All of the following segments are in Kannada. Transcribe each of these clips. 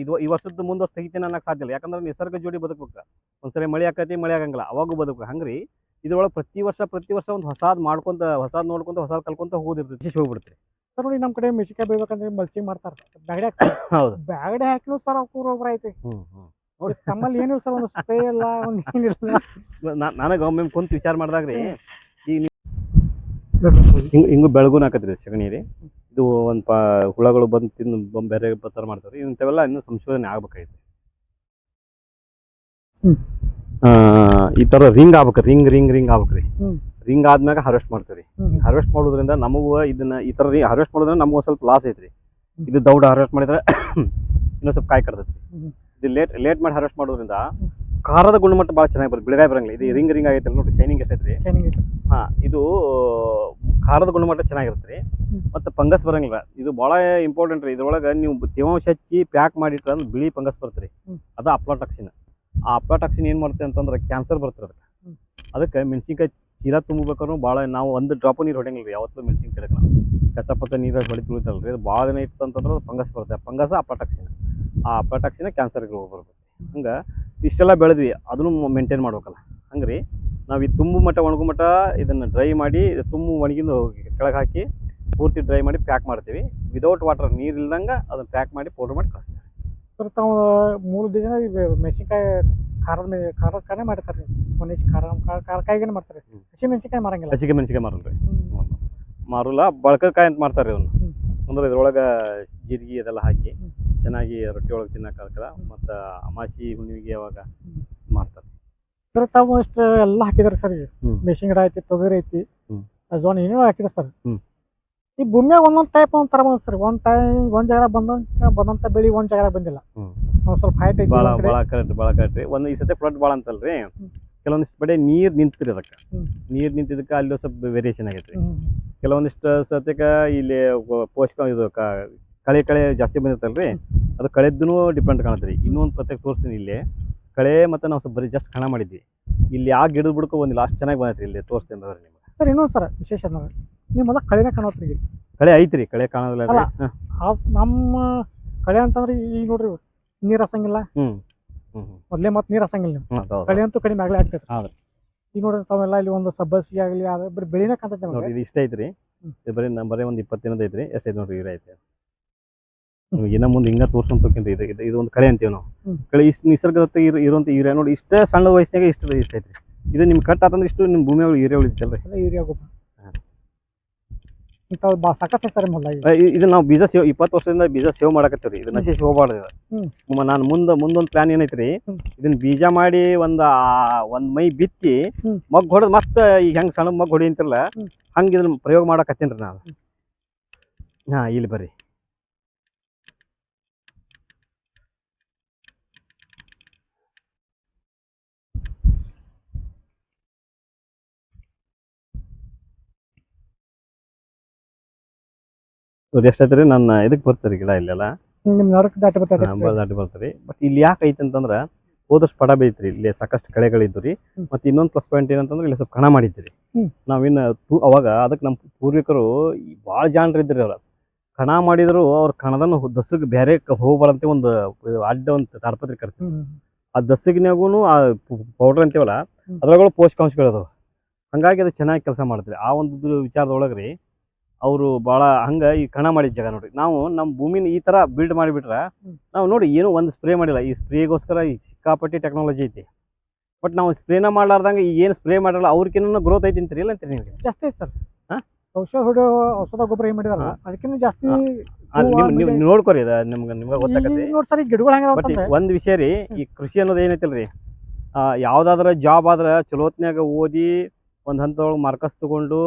ಇದು ಈ ವರ್ಷದ ಮುಂದೆ ತೆಗಿತೀನಿ ಅನ್ನಕ್ ಸಾಧ್ಯ ಇಲ್ಲ. ಯಾಕಂದ್ರೆ ನಿಸರ್ಗ ಜೋಡಿ ಬದುಕಬೇಕು. ಒಂದ್ಸರಿ ಮಳೆ ಆಕತಿ ಮಳೆ ಆಗಂಗಿಲ್ಲ. ಅವಾಗೂ ಬದುಕು ಹಂಗ್ರಿ ಇದ್ರೊಳಗೆ ಪ್ರತಿ ವರ್ಷ ಪ್ರತಿ ವರ್ಷ ಒಂದು ಹೊಸಾದ್ ಮಾಡ್ಕೊಂತ ಹೊಸಾದ್ ನೋಡ್ಕೊಂತ ಹೊಸಾದ್ ಕಲ್ಕೊಂತ ಹೋಗಿರ್ತೈತಿ ಶಿಶು ಹೋಗ್ಬಿಡ್ತೀರಿ ಸರ್ ನೋಡಿ ನಮ್ಮ ಕಡೆ ಮೆಣಸಿನ್ಕಾಯಿ ಬೇಕಂದ್ರೆ ಮಲ್ಚಿಂಗ್ ಮಾಡ್ತಾರೆ. ಬ್ಯಾಗಡೆ ಹೌದು. ಬ್ಯಾಗಡೆ ಹಾಕಿನೂ ಸರ್ ಅವ್ರು ಒಬ್ಬರ ಐತಿ. ನೋಡಿ ನಮ್ಮಲ್ಲಿ ಏನಿಲ್ಲ ಸರ್ ಒಂದು ಸ್ಪ್ರೇ ಇಲ್ಲ ಒಂದು ಏನಿಲ್ಲ. ನನಗೆ ಒಮ್ಮೆ ಕುಂತ ವಿಚಾರ ಮಾಡಿದಾಗ್ರಿ. ಈಗ ಹಿಂಗೂ ಹಿಂಗ್ ಹಿಂಗು ಬೆಳಗುನ ಹಾಕತ್ರಿ ಸಗಣಿ ರೀ. ಇದು ಒಂದು ಪಾ ಹುಳಗಳು ಬಂದು ತಿಂದು ಬೇರೆ ಥರ ಮಾಡ್ತಾವ್ರಿ ಇಂಥವೆಲ್ಲ ಇನ್ನೂ ಸಂಶೋಧನೆ ಆಗ್ಬೇಕಾಯ್ತು ಆ, ಈ ತರ ರಿಂಗ್ ಆಗ್ಬೇಕು ರಿಂಗ್ ರಿಂಗ್ ರಿಂಗ್ ಆಗ್ಬೇಕ್ರಿ. ರಿಂಗ್ ಆದ್ಮ್ಯಾಗ ಹಾರ್ವೆಸ್ಟ್ ಮಾಡ್ತೀವಿ. ಹಾರ್ವೆಸ್ಟ್ ಮಾಡೋದ್ರಿಂದ ನಮಗೂ ಇದನ್ನ ಈ ತರ ಹಾರ್ವೆಸ್ಟ್ ಮಾಡೋದ್ರಿಂದ ನಮಗೂ ಸ್ವಲ್ಪ ಲಾಸ್ ಐತ್ರಿ. ಇದು ದೌಡ್ ಹಾರ್ವೆಸ್ಟ್ ಮಾಡಿದ್ರೆ ಇನ್ನೊಂದ್ ಸ್ವಲ್ಪ ಕಾಯಿ ಕಡ್ತೈತಿ ಹ್ಮ್. ಇದು ಲೇಟ್ ಲೇಟ್ ಮಾಡಿ ಹಾರ್ವೆಸ್ಟ್ ಮಾಡೋದ್ರಿಂದ ಖಾರದ ಗುಣಮಟ್ಟ ಭಾಳ ಚೆನ್ನಾಗಿ ಬರುತ್ತೆ. ಬಿಳಗಾಯಿ ಬರಂಗಿಲ್ಲ. ಇದು ರಿಂಗ್ ರಿಂಗ್ ಆಗೈತೆ ನೋಡಿ ಶೈನಿಂಗ್ ಎಷ್ಟೈತ್ರಿ ಶೈನಿಂಗ್ ಐತಿ ಹಾ ಇದು ಖಾರದ ಗುಣಮಟ್ಟ ಚೆನ್ನಾಗಿರುತ್ತೆ ರೀ. ಮತ್ತು ಫಂಗಸ್ ಬರಂಗಿಲ್ಲ. ಇದು ಭಾಳ ಇಂಪಾರ್ಟೆಂಟ್ ರೀ. ಇದ್ರೊಳಗೆ ನೀವು ತೇವಾಂಶ ಹಚ್ಚಿ ಪ್ಯಾಕ್ ಮಾಡಿಟ್ರೆ ಅಂದ್ರೆ ಬಿಳಿ ಫಂಗಸ್ ಬರುತ್ತೆ ರೀ. ಅದು ಅಪ್ಲಾಟಾಕ್ಸಿನ್. ಆ ಅಪ್ಲಾಟಾಕ್ಸಿನ್ ಏನು ಮಾಡುತ್ತೆ ಅಂತಂದ್ರೆ ಕ್ಯಾನ್ಸರ್ ಬರುತ್ತೆ ಅದಕ್ಕೆ. ಅದಕ್ಕೆ ಮೆಣಸಿನ್ಕಾಯಿ ಚೀಲ ತುಂಬಬೇಕಾದ್ರೂ ಭಾಳ ನಾವು ಒಂದು ಡ್ರಾಪ್ ನೀರು ಹೊಡೆಯಂಗಿಲ್ಲ ರೀ ಯಾವತ್ತೂ ಮೆಣಸಿನ್ಕಾಯಿ ನಾವು. ಕಚ್ಚ ಪಚ್ಚ ನೀರು ಹೊಡಿ ತುಳಿತಲ್ಲ ರೀ ಅದು ಭಾಳ ದಿನ ಇತ್ತು ಅಂತಂದ್ರೆ ಫಂಗಸ್ ಬರುತ್ತೆ. Fungus aflatoxin. ಆ ಅಪ್ಲಾಟಾಕ್ಸಿನ ಕ್ಯಾನ್ಸರ್ಗೆ ಬರುತ್ತೆ. ಹಂಗೆ ಇಷ್ಟೆಲ್ಲ ಬೆಳೆದ್ವಿ ಅದನ್ನು ಮೇಂಟೈನ್ ಮಾಡ್ಬೇಕಲ್ಲ. ಹಂಗೆ ರೀ ನಾವು ಈ ತುಂಬು ಮಟ್ಟ ಒಣಗು ಮಟ್ಟ ಇದನ್ನು ಡ್ರೈ ಮಾಡಿ ತುಂಬು ಒಣಗಿಂದು ಕೆಳಗೆ ಹಾಕಿ ಪೂರ್ತಿ ಡ್ರೈ ಮಾಡಿ ಪ್ಯಾಕ್ ಮಾಡ್ತೀವಿ. ವಿದೌಟ್ ವಾಟರ್ ನೀರು ಇಲ್ದಂಗೆ ಅದನ್ನು ಪ್ಯಾಕ್ ಮಾಡಿ ಪೌಡ್ರ್ ಮಾಡಿ ಕಳಿಸ್ತೀವಿ. ಸರ್ ತಾವು ಮೂರು ದಿನ ಮೆಣಸಿನ್ಕಾಯಿ ಖಾರದ ಮೇಲೆ ಖಾರದ ಕಾನೇ ಮಾಡ್ತಾರೆ ಒಂದಿಷ್ಟು ಖಾರ ಖಾರ- ಖಾರ ಕಾಯಿಗೆ ಮಾಡ್ತಾರೆ. ಹಸಿ ಮೆಣಸಿನ್ಕಾಯಿ ಮಾರಂಗಿಲ್ಲ. ಹಸಿಗೆ ಮೆಣಸಿನ್ಕಾಯಿ ಮಾರಲ್ಲ ರೀ ಮಾರಲ್ಲ ಬಳಕಕಾಯಿ ಅಂತ ಮಾಡ್ತಾರೆ ರೀ ಹ್ಮ್. ಅಂದ್ರೆ ಇದ್ರೊಳಗೆ ಜೀರಿಗೆ ಅದೆಲ್ಲ ಹಾಕಿ. ಚೆನ್ನಾಗಿ ರೊಟ್ಟಿ ಒಳಗೆ ತಿನ್ನಕ್ಕಾಗಲ್ಲ ಮತ್ತು ಅಮಾಸಿ ಹುಣ್ಣಿಮೆಗೆ ಅವಾಗ. ಮಾಡ್ತಾರೆ ಸರ್ ತಾವು ಅಷ್ಟು ಎಲ್ಲ ಹಾಕಿದಾರೆ ಸರ್ ಈಗ ಹ್ಮ್. ಮೆಣಸಿನ ಗಿಡ ಐತಿ ತೊಗರಿ ಐತಿ ಹ್ಮ್. ಅಜೋನ್ ಏನೇನೋ ಹಾಕಿದಾರೆ ಸರ್ ಹ್ಮ್. ಈ ಭೂಮಿಯಾಗ ಒಂದೊಂದು ಟೈಪ್ ಒಂದ್ ತರ ಬಂದ ಸರ್ ಒಂದ್ ಟೈಮ್ ಒಂದ್ ಜಾಗ ಬಂದಂತ ಬಂದಂತ ಬೆಳಿ ಒಂದ್ ಜಾಗ ಬಂದಿಲ್ಲ ಹ್ಮ್. ಒಂದ್ ಸ್ವಲ್ಪ ಹೈಟ್ ಐತಿ ಭಾಳ ಒಂದ್ ಕಡೆ. ಭಾಳ ಕರೆಕ್ಟ್ ಭಾಳ ಕರೆಕ್ಟ್ ರೀ ಒಂದು ಈ ಸತಿ ಫ್ಲಡ್ ಭಾಳ ಅಂತಲ್ರಿ ಹ್ಮ್. ಕೆಲವೊಂದಿಷ್ಟು ಬಡೆ ನೀರು ನಿಂತಿರಿ ಅದಕ್ಕೆ ಹ್ಮ್. ನೀರು ನಿಂತಿದ್ದಕ್ಕೆ ಅಲ್ಲಿ ಒಂದ್ ಸ್ವಲ್ಪ ವೇರಿಯೇಷನ್ ಆಗೈತೆ ರೀ ಹ್ಮ್. ಕೆಲವೊಂದಿಷ್ಟು ಸತ್ಯಕ್ಕೆ ಇಲ್ಲಿ ಪೋಷಕಾಂಶ ಪೋಷಕ ಇದು ಕ- ಕಳೆ ಕಳೆ ಜಾಸ್ತಿ ಬಂದಿರ್ತಲ್ರಿ? ಅದು ಕಳೆದ್ದೂ ಡಿಪೆಂಡ್ ಕಾಣುತ್ತೆ ರೀ. ಇನ್ನೊಂದು ಪ್ರತ್ಯೇಕ ತೋರಿಸ್ತೀನಿ ಇಲ್ಲಿ. ಕಳೆ ಮತ್ತು ನಾವು ಸ್ವಲ್ಪ ಬರೀ ಜಸ್ಟ್ ಕಣ ಮಾಡಿದ್ವಿ. ಇಲ್ಲಿ ಆ ಗಿಡದ ಬಿಡ್ಕೊ ಒಂದು ಅಷ್ಟು ಚೆನ್ನಾಗಿ ಬಂದೈತೆ ಇಲ್ಲಿ ತೋರಿಸ್ತೀನಿ ಅಂದ್ರೆ ನಿಮ್ಗೆ. ಸರ್ ಇನ್ನೊಂದು ಸರ್ ವಿಶೇಷ ಅಂದ್ರೆ ನೀವು ಕಳೆನೇ ಕಾಣೋತ್ರಿ ಇಲ್ಲಿ ಕಳೆ ಐತ್ರಿ ಕಳೆ ಕಾಣೋದಿಲ್ಲ ರೀ. ನಮ್ಮ ಕಳೆ ಅಂತಂದ್ರೆ ಈಗ ನೋಡ್ರಿ ನೀರು ಹಸಂಗಿಲ್ಲ? ಮೊದಲೇ ಮತ್ತೆ ನೀರು ಹಸಂಗಿಲ್ಲ ನೀವು. ಹೌದು ಕಳೆ ಅಂತೂ ಕಡಿಮೆ ಆಗಲೇ ಆಗ್ತೈತೆ ಹೌದು. ಈಗ ನೋಡ್ರಿ ತಾವೆಲ್ಲ ಇಲ್ಲಿ ಒಂದು ಸಬ್ಬಸಿಗೆ ಆಗಲಿ ಆದ್ರೆ ಬರೀ ಬೆಳಿನೇ ಕಾಣ್ತೈತೆ ನೋಡಿ ಇದು ಇಷ್ಟ ಐತ್ರಿ. ರೀ ಬರೀ ನಮ್ಮ ಬರೀ ಒಂದು ಇಪ್ಪತ್ತಿನದ ಐತೆ ರೀ ಎಷ್ಟೈತೆ ನೋಡ್ರಿ ಇರ ಐತೆ. ಇನ್ನ ಮುಂದೆ ಹಿಂಗ ತೋರ್ಸ್ಕೊಂಡ್ ಇದೆ ಇದು ಇದು ಒಂದು ಕಳೆ ಅಂತೀವಿ ನಾವು. ಕಳೆ ಇಷ್ಟು ನಿಸರ್ಗದತ್ತ ಇರು ಇರುವಂತ ಯೂರಿಯಾ ನೋಡಿ ಇಷ್ಟೇ ಸಣ್ಣ ವಯಸ್ಸಿನಾಗ ಇಷ್ಟು ಇಷ್ಟ ಐತ್ರಿ. ಇದು ನಿಮ್ಗೆ ಕಟ್ ಆತಂದ್ರೆ ಇಷ್ಟು ನಿಮ್ಮ ಭೂಮಿ ಒಳಗೆ ಯೂರಿಯಾ ಉಳಿತಲ್ಲ ಯೂರಿಯಾ ಗೊಬ್ಬರ. ಸರಿ ಇದು ನಾವು ಬೀಜ ಸೇವ್ ಇಪ್ಪತ್ತು ವರ್ಷದಿಂದ ಬೀಜ ಸೇವ್ ಮಾಡಕತ್ತೀವಿ ಇದು ನಶಿಸಿ ಹೋಗ್ಬಾರ್ದು ನಾನು ಮುಂದೆ ಮುಂದೊಂದು ಪ್ಲಾನ್ ಏನೈತ್ರಿ. ಇದನ್ನ ಬೀಜ ಮಾಡಿ ಒಂದು ಒಂದ್ ಮೈ ಬಿತ್ತಿ. ಮಗ್ ಹೊಡೆದು ಮತ್ತೆ ಈಗ ಹೆಂಗ್ ಸಣ್ಣ ಮಗ್ ಹೊಡಿ ಅಂತಿರಲ್ಲ ಹಂಗ ಇದನ್ನ ಪ್ರಯೋಗ ಮಾಡಕತ್ತೀನಿ ನಾನು ಹಾ ಇಲ್ಲಿ ಬರ್ರಿ. ಇವ್ರು ಎಷ್ಟೈತ್ರಿ ನನ್ನ ಇದಕ್ಕೆ ಬರ್ತಾರೆ ಗಿಡ ಇಲ್ಲೆಲ್ಲ. ನಡಕ್ ದಾಟಿ ಬರ್ತಾರೆ ಬಟ್ ಇಲ್ಲಿ ಯಾಕೆ ಐತೆ ಅಂತಂದ್ರೆ ಹೋದಷ್ಟು ಪಡ ಬೈತ್ರಿ ಇಲ್ಲಿ ಸಾಕಷ್ಟು ಕಳೆಗಳಿದ್ದು ರೀ. ಮತ್ತೆ ಇನ್ನೊಂದು ಪ್ಲಸ್ ಪಾಯಿಂಟ್ ಏನಂತಂದ್ರೆ ಇಲ್ಲಿ ಸ್ವಲ್ಪ ಕಣ ಮಾಡಿದ್ರಿ. ನಾವಿನ್ನ ನಾವಿನ್ನು ಅವಾಗ ಅದಕ್ಕೆ ನಮ್ಮ ಪೂರ್ವಿಕರು ಭಾಳ ಜಾಣರು ಇದ್ರಿ ಅವ್ರ. ಕಣ ಮಾಡಿದ್ರು ಅವ್ರ ಕಣದನ್ನು ದಸಗ್ ಬೇರೆ ಹೋಗ್ಬಾರಂತೆ ಒಂದು ಅಡ್ಡ ಒಂದು ತಾಡ್ಪತ್ರಿ ಕರ್ತೀವಿ ಆ ದಸಗಿನಾಗೂ ಆ ಪೌಡರ್ ಅಂತೀವಲ್ಲ. ಅದ್ರೊಳಗೆ ಪೋಷಕಾಂಶಗಳು ಅದಾವ. ಹಂಗಾಗಿ ಅದು ಚೆನ್ನಾಗಿ ಕೆಲಸ ಮಾಡ್ತೀರಿ. ಆ ಒಂದು ವಿಚಾರದೊಳಗೆ ರೀ ಅವರು ಭಾಳ ಹಂಗೆ ಈ ಕಣ ಮಾಡಿದ ಜಾಗ ನೋಡ್ರಿ. ನಾವು ನಮ್ಮ ಭೂಮಿನ ಈ ಥರ ಬಿಲ್ಡ್ ಮಾಡಿಬಿಟ್ರೆ ನಾವ್ ನೋಡಿ ಏನೂ ಒಂದು ಸ್ಪ್ರೇ ಮಾಡಿಲ್ಲ. ಈ ಸ್ಪ್ರೇಗೋಸ್ಕರ ಈ ಸಿಕ್ಕಾಪಟ್ಟಿ ಟೆಕ್ನಾಲಜಿ ಐತಿ. ಬಟ್ ನಾವು ಸ್ಪ್ರೇನ ಮಾಡ್ಲಾರ್ದಂಗೆ ಈಗ ಏನು ಸ್ಪ್ರೇ ಮಾಡಲ್ಲ ಅವ್ರಿಗಿನ್ನ ಗ್ರೋತ್ ಐತಿ ಅಂತೀರಿ ಇಲ್ಲ ಅಂತೀರಿ ನಿಮಗೆ? ಜಾಸ್ತಿ ಐತೆ ಸರ್? ಔಷಧ ಹೊಡೆಯೋ ಔಷಧ ಗೊಬ್ಬರ ಏನು ಮಾಡಿದಾರ. ಅದಕ್ಕಿಂತ ಜಾಸ್ತಿ ನೀವು ನೋಡ್ಕೊರಿ ಅದ ನಿಮ್ಗೆ ನಿಮ್ಗೆ ಗೊತ್ತಾಗತ್ತೆ ನೋಡಿ ಸರ್ ಈ ಗಿಡಗಳು ಒಂದು ವಿಷಯ ರೀ ಈ ಕೃಷಿ ಅನ್ನೋದು ಏನೈತಿಲ್ರಿ ಯಾವುದಾದ್ರ ಜಾಬ್ ಆದ್ರೆ ಚಲೋತ್ನಾಗ ಓದಿ ಒಂದು ಹಂತದೊಳಗೆ ಮಾರ್ಕಸ್ ತಗೊಂಡು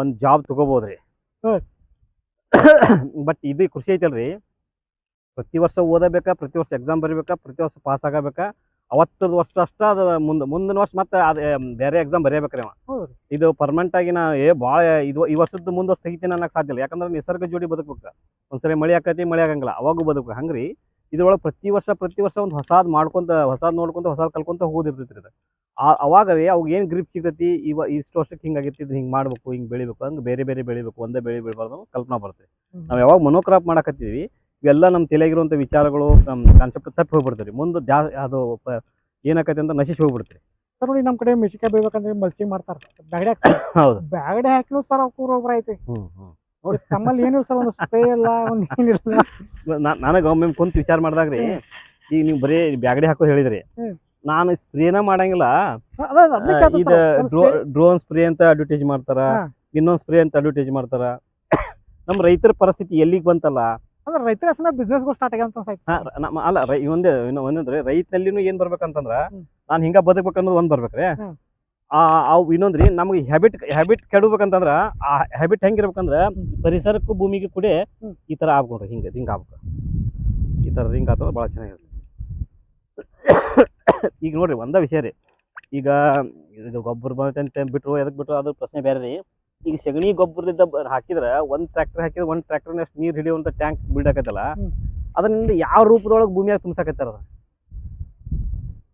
ಒಂದು ಜಾಬ್ ತಗೋಬೋದ್ರಿ. ರೀ ಬಟ್ ಇದು ಕೃಷಿ ಐತಲ್ರಿ. ಪ್ರತಿ ವರ್ಷ ಓದಬೇಕಾ ಪ್ರತಿ ವರ್ಷ ಎಕ್ಸಾಮ್ ಬರಿಬೇಕಾ ಪ್ರತಿ ವರ್ಷ ಪಾಸ್ ಆಗಬೇಕಾ ಅವತ್ತದ ವರ್ಷ ಅಷ್ಟ ಅದು ಮುಂದೆ ಮುಂದಿನ ವರ್ಷ ಮತ್ತೆ ಅದು ಬೇರೆ ಎಕ್ಸಾಮ್ ಬರೆಯಬೇಕ್ರಿ ಅವ. ಇದು ಪರ್ಮನೆಂಟ್ ಆಗಿ ನಾ ಏ ಭಾಳ ಇದು ಈ ವರ್ಷದ ಮುಂದೆ ವರ್ಷ ತೆಗಿತೀನಿ ಅನ್ನಕ್ಕೆ ಸಾಧ್ಯ ಇಲ್ಲ. ಯಾಕಂದ್ರೆ ನಿಸರ್ಗ ಜೋಡಿ ಬದುಕಬೇಕು. ಒಂದ್ಸರಿ ಮಳೆ ಆಕತಿ ಮಳೆ ಆಗಂಗಿಲ್ಲ. ಅವಾಗೂ ಬದುಕು ಹಂಗ್ರಿ? ಇದ್ರೊಳಗೆ ಪ್ರತಿ ವರ್ಷ ಪ್ರತಿ ವರ್ಷ ಒಂದು ಹೊಸಾದ್ ಮಾಡ್ಕೊಂತ ಹೊಸಾದ್ ನೋಡ್ಕೊಂತ ಹೊಸಾದ್ ಕಲ್ಕೊಂತ ಹೋಗೋದಿರ್ತೈತ್ರಿ ಇದು. ಅವಾಗ ರೀ ಅವಾಗ ಏನು ಗ್ರಿಪ್ ಸಿಗ್ತೈತಿ ಇವ ಇಷ್ಟು ವರ್ಷಕ್ಕೆ ಹಿಂಗಾಗಿತ್ತು ಇದು ಹಿಂಗೆ ಮಾಡ್ಬೇಕು ಹಿಂಗೆ ಬೆಳಿಬೇಕು ಹಂಗೆ ಬೇರೆ ಬೇರೆ ಬೆಳಿಬೇಕು ಒಂದೇ ಬೆಳೆ ಬೆಳಿಬಾರ್ದು ಕಲ್ಪನೆ ಬರುತ್ತೆ. ನಾವು ಯಾವಾಗ ಮನೋಕ್ರಾಪ್ ಮಾಡಕತ್ತೀವಿ ಇವೆಲ್ಲ ನಮ್ಮ ತಲೆಯಾಗಿರುವಂಥ ವಿಚಾರಗಳು ನಮ್ಮ ಕಾನ್ಸೆಪ್ಟ್ ತಪ್ಪಿ ಹೋಗ್ಬಿಡ್ತಾರೆ ಮುಂದೆ ಜಾ ಅದು ಏನಾಕೈತೆ ಅಂತ ನಶಿಸಿ ಹೋಗ್ಬಿಡ್ತಾರೆ ಸರ್ ನೋಡಿ ನಮ್ಮ ಕಡೆ ಮೆಣಸಿನ್ಕಾಯಿ ಬೆಳಿಬೇಕಂದ್ರೆ ಮಲ್ಚಿಂಗ್ ಮಾಡ್ತಾರೆ. ಬ್ಯಾಗಡೆ ಹೌದು. ಬ್ಯಾಗಡೆ ಹಾಕಿನೂ ಸರ್ ಅವ್ರು ಒಬ್ಬರ ಐತಿ ನೋಡಿ. ನಮ್ಮಲ್ಲಿ ಏನಿಲ್ಲ ಸರ್ ಒಂದು ಸ್ಪ್ರೇ ಇಲ್ಲ ಒಂದು ಏನಿಲ್ಲ. ನನಗೆ ಒಮ್ಮೆ ಕುಂತು ವಿಚಾರ ಮಾಡಿದಾಗ ರೀ ಈಗ ನೀವು ಬರೀ ಬ್ಯಾಗಡೆ ಹಾಕೋದು ಹೇಳಿದ್ರಿ. ನಾನು ಸ್ಪ್ರೇನ ಮಾಡಂಗಿಲ್ಲ. ಇದು ಡ್ರೋನ್ ಸ್ಪ್ರೇ ಅಂತ ಅಡ್ವರ್ಟೈಸ್ ಮಾಡ್ತಾರ. ಇನ್ನೊಂದು ಸ್ಪ್ರೇ ಅಂತ ಅಡ್ವರ್ಟೈಸ್ ಮಾಡ್ತಾರ. ನಮ್ಮ ರೈತರ ಪರಿಸ್ಥಿತಿ ಎಲ್ಲಿಗೆ ಬಂತಲ್ಲ? ಅಂದ್ರೆ ರೈತರ ಬಿಸ್ನೆಸ್ ಸ್ಟಾರ್ಟ್ ಆಗ್ಯಾವ ಅಲ್ಲ ಒಂದೇ ಒಂದಂದ್ರೆ ರೈತನಲ್ಲಿನೂ ಏನ್ ಬರ್ಬೇಕಂತಂದ್ರ ನಾನ್ ಹಿಂಗ ಬದುಕ್ಬೇಕು ಅನ್ನೋದು ಒಂದ್ ಬರ್ಬೇಕ್ರಿ. ಆ ಅವು ಇನ್ನೊಂದ್ರಿ ನಮ್ಗೆ ಹ್ಯಾಬಿಟ್ ಹ್ಯಾಬಿಟ್ ಕೆಡಬೇಕಂತಂದ್ರ ಆ ಹ್ಯಾಬಿಟ್ ಹೆಂಗಿರ್ಬೇಕಂದ್ರ ಪರಿಸರಕ್ಕೂ ಭೂಮಿಗೆ ಕೂಡ. ಈ ತರ ಆಗ್ಬಿಡ್ರಿ ಹಿಂಗ ಹಿಂಗ ಆಗ್ಬೇಕು ಈ ತರ ಹಿಂಗ ಆತಂದ್ರೆ ಭಾಳ ಚೆನ್ನಾಗಿರುತ್ತೆ. ಈಗ ನೋಡಿರಿ ಒಂದೇ ವಿಷಯ ರೀ. ಈಗ ಇದು ಗೊಬ್ಬರ ಬಂತಂತ ಬಿಟ್ರು ಎದಕ್ ಬಿಟ್ರು ಅದ್ರ ಪ್ರಶ್ನೆ ಬೇರೆ ರೀ. ಈಗ ಸಗಣಿ ಗೊಬ್ಬರದಿಂದ ಹಾಕಿದ್ರೆ ಒಂದು ಟ್ರ್ಯಾಕ್ಟರ್ ಹಾಕಿದ್ರೆ ಒಂದ್ ಟ್ರ್ಯಾಕ್ಟರ್ನಷ್ಟು ನೀರು ಹಿಡಿಯುವಂತ ಟ್ಯಾಂಕ್ ಬಿಲ್ಡ್ ಆಗತ್ತಲ್ಲ. ಅದರಿಂದ ಯಾವ ರೂಪದೊಳಗೆ ಭೂಮಿಯಾಗ ತುಂಬಸಾಕತ್ತಾರ ಅದು?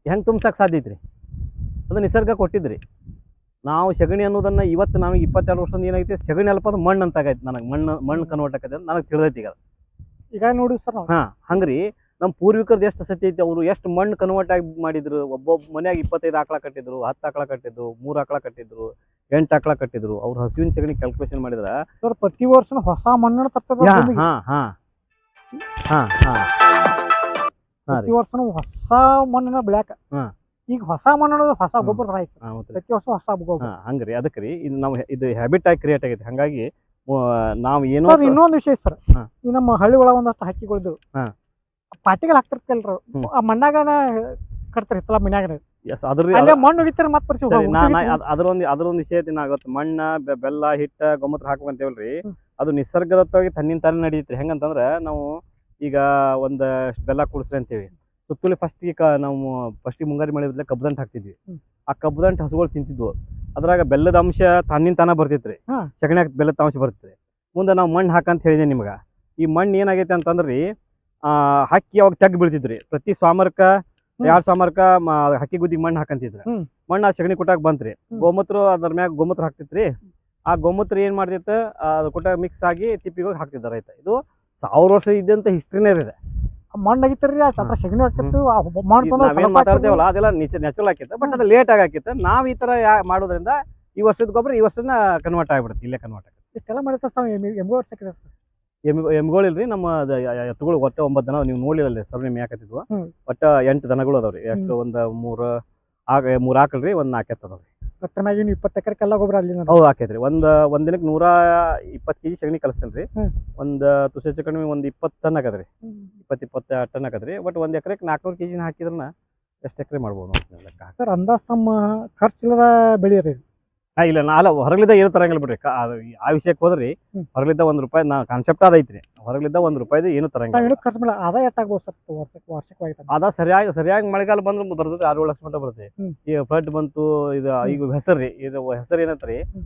ಹೆಂಗ್ ತುಂಬಸಕ್ ಸಾಧ್ಯ ಐತ್ರಿ? ಅದು ನಿಸರ್ಗ ಕೊಟ್ಟಿದ್ರಿ. ನಾವು ಸಗಣಿ ಅನ್ನೋದನ್ನ ಇವತ್ತು ನಮಗೆ ಇಪ್ಪತ್ತೆರಡು ವರ್ಷದಿಂದ ಏನಾಗೈತಿ ಸಗಣಿ ಅಲ್ಪ ಅದು ಮಣ್ಣು ಅಂತ ಆಗೈತಿ ನನಗೆ ಮಣ್ಣು ಮಣ್ಣು ಕನ್ವರ್ಟ್ ಆಕೈತೆ ನನಗೆ ತಿಳಿದೈತಿ ಈಗ. ಈಗ ನೋಡಿ ಸರ್ ಹಾಂ ಹಾ ಹಂಗ್ರಿ. ನಮ್ಮ ಪೂರ್ವಿಕರದ್ದು ಎಷ್ಟು ಸತಿ ಐತಿ ಅವರು ಎಷ್ಟು ಮಣ್ಣು ಕನ್ವರ್ಟ್ ಆಗಿ ಮಾಡಿದ್ರು ಒಬ್ಬೊಬ್ಬ ಮನೆಯಾಗ ಇಪ್ಪತ್ತೈದು ಆಕಳ ಕಟ್ಟಿದ್ರು ಹತ್ತು ಆಕಳ ಕಟ್ಟಿದ್ರು ಮೂರು ಆಕಳ ಕಟ್ಟಿದ್ರು ಎಂಟು ಆಕಳ ಕಟ್ಟಿದ್ರು ಅವ್ರು ಹಸುವಿನ ಸಗಣಿ ಕ್ಯಾಲ್ಕುಲೇಷನ್ ಮಾಡಿದ್ರ ಸರ್ ಪ್ರತಿ ವರ್ಷ ಹೊಸ ಮಣ್ಣು ತರ್ತದ ಹಾ ಹಾ. ಹಾ ಹಾ. ಹಾ ಪ್ರತಿ ವರ್ಷ ಹೊಸ ಮಣ್ಣಿನ ಬೆಳ್ಯಾಕ. ಹಾ. ಈಗ ಹೊಸ ಮಣ್ಣು ಹೊಸ. ಗೊಬ್ಬರ ಪ್ರತಿ ವರ್ಷ ಹೊಸ ಗೊಬ್ಬರ. ಹಂಗ್ರಿ. ಅದಕ್ಕೆ ರೀ ಇದು ನಾವು ಇದು ಹ್ಯಾಬಿಟ್ ಆಗಿ ಕ್ರಿಯೇಟ್ ಆಗೈತೆ. ಹಂಗಾಗಿ ನಾವು ಏನೋ ಇನ್ನೊಂದು ವಿಷಯ ಸರ್. ಈ ನಮ್ಮ ಹಳ್ಳಿ ಒಳಗ ಒಂದಷ್ಟು ಹಕ್ಕಿಗಳಿದ್ವು. ಹಾ. ಹಾಕ್ತಿರ್ತಲ್ರು. ಆ ಮಣ್ಣಾಗನ ಕಟ್ತಾರೆ ಇತ್ತಲ್ಲ ಮನ್ಯಾಗನ ಎಸ್ ಅದ್ರ ಅಲ್ಲೇ ಮಣ್ಣು ಹೋಗಿತ್ತಾರೆ ಮತ್ತೆ ಪರಿಸಿ ಸರಿ ನಾ ನಾ ಅದ್- ಅದ್ರೊಂದು ಅದ್ರೊಂದು ವಿಷಯ ಏನಾಗುತ್ತೆ ನಾಗತ್ತೆ ಮಣ್ಣ ಬೆ- ಬೆಲ್ಲ ಹಿಟ್ಟ ಗೊಮ್ಮತ್ರ ಹಾಕ್ಬೇಕಂತೇವಲ್ರಿ ಹ್ಮ್. ಅದು ನಿಸರ್ಗದತ್ತವಾಗಿ ತನ್ನಿನ ತಾನೇ ನಡೀತ್ರಿ. ಹೆಂಗಂತಂದ್ರ ನಾವು ಈಗ ಒಂದ್ ಬೆಲ್ಲ ಕುಡಿಸ್ರಿ ಅಂತೀವಿ ಸುತ್ತಲೂ ಫಸ್ಟ್ ಈಗ ನಾವು ಫಸ್ಟಿಗೆ ಮುಂಗಾರಿ ಮಳೆ ಬದಲೇ ಕಬ್ಬದಂಟ್ ಹಾಕ್ತಿದ್ವಿ. ಹ್ಮ್. ಆ ಕಬ್ಬದಂಟ್ ಹಸುಗಳು ತಿಂತಿದ್ವು. ಅದ್ರಾಗ ಬೆಲ್ಲದ ಅಂಶ ತನ್ನಿನ ತಾನ ಬರ್ತೈತ್ರಿ. ಹಾ. ಸಗಣಿಯಾಗ ಬೆಲ್ಲದ ಅಂಶ ಬರ್ತೈತ್ರಿ. ಮುಂದೆ ನಾವು ಮಣ್ಣು ಹಾಕಂತ ಹೇಳಿದೆ ನಿಮ್ಗ. ಈ ಮಣ್ಣು ಏನಾಗೈತೆ ಅಂತಂದ್ರಿ ಆ ಹಕ್ಕಿ ಅವಾಗ ತೆಗ್ ಬೀಳ್ತಿದ್ರಿ? ಪ್ರತಿ ಸ್ವಾಮರ್ಕ ಯಾರ ಎರಡ್ ಸ್ವಾಮರ್ಕ ಹಕ್ಕಿ ಗುದ್ದಿಗೆ ಮಣ್ಣು ಹಾಕಂತಿದ್ರ. ಮಣ್ಣು ಆ ಸಗಣಿ ಕೊಟ್ಟಾಗ ಬಂತ್ರಿ. ಗೋಮೂತ್ರ ಅದ್ರ ಮ್ಯಾಗ ಗೋಮೂತ್ರ ಹಾಕ್ತಿತ್ರಿ. ಆ ಗೋಮೂತ್ರ ಏನ್ ಮಾಡ್ತಿತ್ತ? ಅದ್ರ ಕೊಟ್ಟಾಗ ಮಿಕ್ಸ್ ಆಗಿ ತಿಪ್ಪಿಗೆ ಹೋಗಿ ಹಾಕ್ತಿದ್ದ ರೈತ. ಇದು ಸಾವಿರ ವರ್ಷ ಇದ್ದಂತ ಹಿಸ್ಟ್ರಿನೇ ಇದೆ. ಮಣ್ಣು ಆಗಿತ್ತರಿ ಸಗಣಿ ಹಾಕಿತ್ತು ನಾವೇನ್ ಮಾತಾಡ್ತೇವಲ್ಲ ಅದೆಲ್ಲ ನ್ಯಾಚುರಲ್ ಆಗಿತ್ತು ಬಟ್ ಅದು ಲೇಟ್ ಆಗಿ ಹಾಕಿತ್ತು ನಾವ್ ಈ ತರ ಯಾ- ಮಾಡೋದ್ರಿಂದ ಈ ವರ್ಷದ ಗೊಬ್ಬರ ಈ ವರ್ಷನ ಕನ್ವರ್ಟ್ ಆಗ್ಬಿಡುತ್ತೆ ಇಲ್ಲೇ ಕನ್ವರ್ಟ್ ಆಗುತ್ತೆ ಇಷ್ಟೆಲ್ಲ ಎಂಬು ವರ್ಷಕ್ಕೆ ಎಂ ಎಮ್ಗಳಿಲ್ರಿ ನಮ್ಮ ದ- ಯ- ಯ- ಎತ್ತುಗಳು ಒಟ್ಟ ಒಂಬತ್ತು ದನ ನೀವು ನೋಡಿಲ್ಲ ನಿಮ್ ಮೇಯಾಕತ್ತಿದ್ವು ಹ್ಮ್. ಒಟ್ಟ ಎಂಟು ದನಗಳು ಅದಾವ್ರಿ. ಎಷ್ಟು ಒಂದ್ ಮೂರ್ ಆಗ ಮೂರ್ ಆಕಳ್ರಿ ಒಂದ್ ನಾಲ್ಕು ಎತ್ತು ಅದಾವ್ರಿ. ಒಟ್ಟನಾಗಿ ನೀವು ಇಪ್ಪತ್ತು ಎಕರೆಕ್ಕೆಲ್ಲ ಗೊಬ್ಬರ ಅಲ್ಲಿ ಹೌದು ಹಾಕೈತ್ರಿ. ಒಂದ್ ಒಂದ್ ದಿನಕ್ಕೆ ನೂರ ಇಪ್ಪತ್ತು ಕೆಜಿ ಸಗಣಿ ಕಲಿಸ್ತೇನ್ರಿ ಹ್ಮ್. ಒಂದ್ ತುಸೆ ಹೆಚ್ಚು ಕಡಿಮೆ ಒಂದ್ ಇಪ್ಪತ್ತು ಟನ್ ಆಗದ್ರಿ ಇಪ್ಪತ್ತು ಇಪ್ಪತ್ತ ಟನ್ ಆಗದ್ರಿ ಬಟ್ ಒಂದ್ ಎಕರೆಗೆ ನಾಲ್ಕುನೂರು ಕೆಜಿನ ಹಾಕಿದ್ರನ ಎಷ್ಟು ಎಕರೆ ಮಾಡ್ಬೋದು ಅಂತ ಲೆಕ್ಕ ಹಾಕಿ. ಸರ್ ಅಂದಾಜ್ ತಮ್ಮ ಖರ್ಚಿಲ್ಲದ ಬೆಳೆ ಇಲ್ಲ ನಾ ಅಲ್ಲ ಹೊರಗ್ಲಿದ್ದ ಏನು ತರಂಗಿಲ್ಲ ಬಿಡ್ರಿ ಕಾ- ಅದು ಈ- ಆ ವಿಷಯಕ್ಕೆ ಹೋದ್ರಿ ಹ್ಮ್. ಹೊರಗ್ಲಿದ್ದ ಒಂದ್ ರೂಪಾಯಿ ನಾ ಕಾನ್ಸೆಪ್ಟ್ ಅದೈತ್ರಿ ಹೊರಗಿದ್ದ ಒಂದ್ ರೂಪಾಯಿದು ಏನು ತರಂಗಿಲ್ಲ ಖರ್ಚು ಮಾಡಲ್ಲ ಆದಾಯ ಎಷ್ಟಾಗ್ಬೋದು ಸರ್ ವರ್ಷಕ್ಕೆ ವಾರ್ಷಿಕವಾಗಿ? ಅದ ಸರಿಯಾಗಿ ಸರಿಯಾಗಿ ಮಳೆಗಾಲ ಬಂದ್ರೆ ಬರ್ತದೆ ಆರು ಏಳು ಲಕ್ಷ ಮಟ್ಟ ಬರ್ತದೆ ಈ ಈಗ ಫ್ಲಡ್ ಬಂತು ಇದು ಈಗ ಹೆಸರು ಇದು ಹೆಸರು ಏನಂತ್ರಿ ಹ್ಮ್.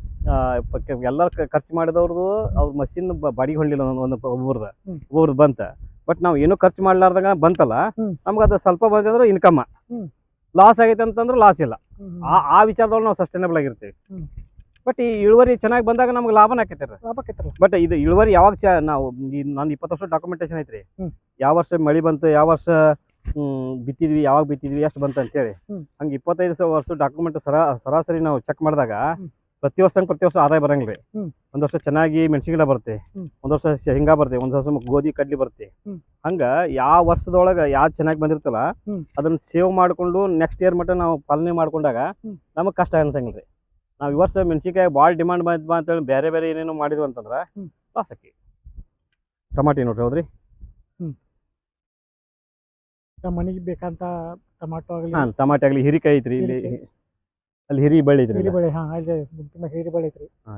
ಎಲ್ಲ ಖರ್ಚು ಮಾಡಿದವ್ರದ್ದು ಅವ್ರ ಮಷಿನ್ ಬಾಡಿಗೆ ಹೊಳ್ಳಿಲ್ಲ ಒಂದು ಒಂದು ಒಬ್ಬರದ ಹ್ಮ್. ಒಬ್ಬರದ್ದು ಬಂತ ಬಟ್ ನಾವು ಏನು ಖರ್ಚು ಮಾಡ್ಲಾರ್ದಾಗ ಬಂತಲ್ಲ ಹ್ಮ್. ನಮ್ಗೆ ಅದು ಸ್ವಲ್ಪ ಬಂದಿದ್ರೆ ಇನ್ಕಮ್ ಹ್ಮ್. ಲಾಸ್ ಆಗೈತೆ ಅಂತಂದ್ರೆ ಲಾಸ್ ಇಲ್ಲ. ಆ ಆ ವಿಚಾರದೊಳಗೆ ನಾವು ಸಸ್ಟೈನಬಲ್ ಆಗಿರ್ತೀವಿ ಬಟ್ ಈ ಇಳುವರಿ ಚೆನ್ನಾಗಿ ಬಂದಾಗ ನಮ್ಗೆ ಲಾಭನ ಆಕೈತೆ ಬಟ್ ಇದು ಇಳುವರಿ ಯಾವಾಗ ಚ ನಾವು ನಾನು ಇಪ್ಪತ್ತು ವರ್ಷ ಡಾಕ್ಯುಮೆಂಟೇಶನ್ ಐತ್ರಿ. ಯಾವ ವರ್ಷ ಮಳಿ ಬಂತು ಯಾವ ವರ್ಷ ಬಿತ್ತಿದ್ವಿ ಯಾವಾಗ ಬಿತ್ತಿದ್ವಿ ಎಷ್ಟು ಬಂತು ಅಂತೇಳಿ. ಹಂಗೆ ಇಪ್ಪತ್ತೈದು ವರ್ಷ ಡಾಕ್ಯುಮೆಂಟ್ ಸರಾ ಸರಾಸರಿ ನಾವು ಚೆಕ್ ಮಾಡಿದಾಗ. ಪ್ರತಿ ವರ್ಷ ಪ್ರತಿ ವರ್ಷ ಆದಾಯ ಬರಂಗಿಲ್ಲ ರೀ ಒಂದ್ ವರ್ಷ ಚೆನ್ನಾಗಿ ಮೆಣಸಿನ ಗಿಡ ಬರುತ್ತೆ. ಒಂದ್ ವರ್ಷ ಶೇಂಗಾ ಬರುತ್ತೆ ಒಂದ್ ವರ್ಷ ಗೋಧಿ ಕಡ್ಲಿ ಬರುತ್ತೆ. ಹಂಗ ಯಾವ ವರ್ಷದೊಳಗ ಯಾವ್ದು ಚೆನ್ನಾಗಿ ಬಂದಿರ್ತಲ್ಲ ಅದನ್ನ ಸೇವ್ ಮಾಡ್ಕೊಂಡು ನೆಕ್ಸ್ಟ್ ಇಯರ್ ಮಟ್ಟ ನಾವು ಪಾಲನೆ ಮಾಡ್ಕೊಂಡಾಗ ನಮಗ್ ಕಷ್ಟ ಅನ್ಸಂಗಿಲ್ಲ ರೀ ನಾವ್ ಈ ವರ್ಷ ಮೆಣಸಿನಕಾಯಿ ಭಾಳ ಡಿಮಾಂಡ್ ಅಂತ ಅಂತೇಳಿ ಬೇರೆ ಬೇರೆ ಏನೇನೋ ಮಾಡಿದ್ವಿ ಅಂತಂದ್ರ. ಲಾಸ್ ಆಕಿ ಟಮಾಟಿ ನೋಡ್ರಿ ಹೌದ್ರಿ? ಮನೆಗೆ ಬೇಕಂತ ಟಮಾಟೋ ಆಗಲಿ ಹಾ ಟಮಾಟಿ ಆಗ್ಲಿ ಹಿರಿಕಾಯಿ ಐತ್ರಿ ಇಲ್ಲಿ. ಅಲ್ಲಿ ಹಿರಿ ಬಳ್ಳಿ ಇದ್ರಿ ಹಿರಿ ಬಳ್ಳಿ ಹಾ ಅಲ್ಲಿ ತುಂಬ ಹಿರಿ ಬಳ್ಳಿ ಐತ್ರಿ. ಹಾ.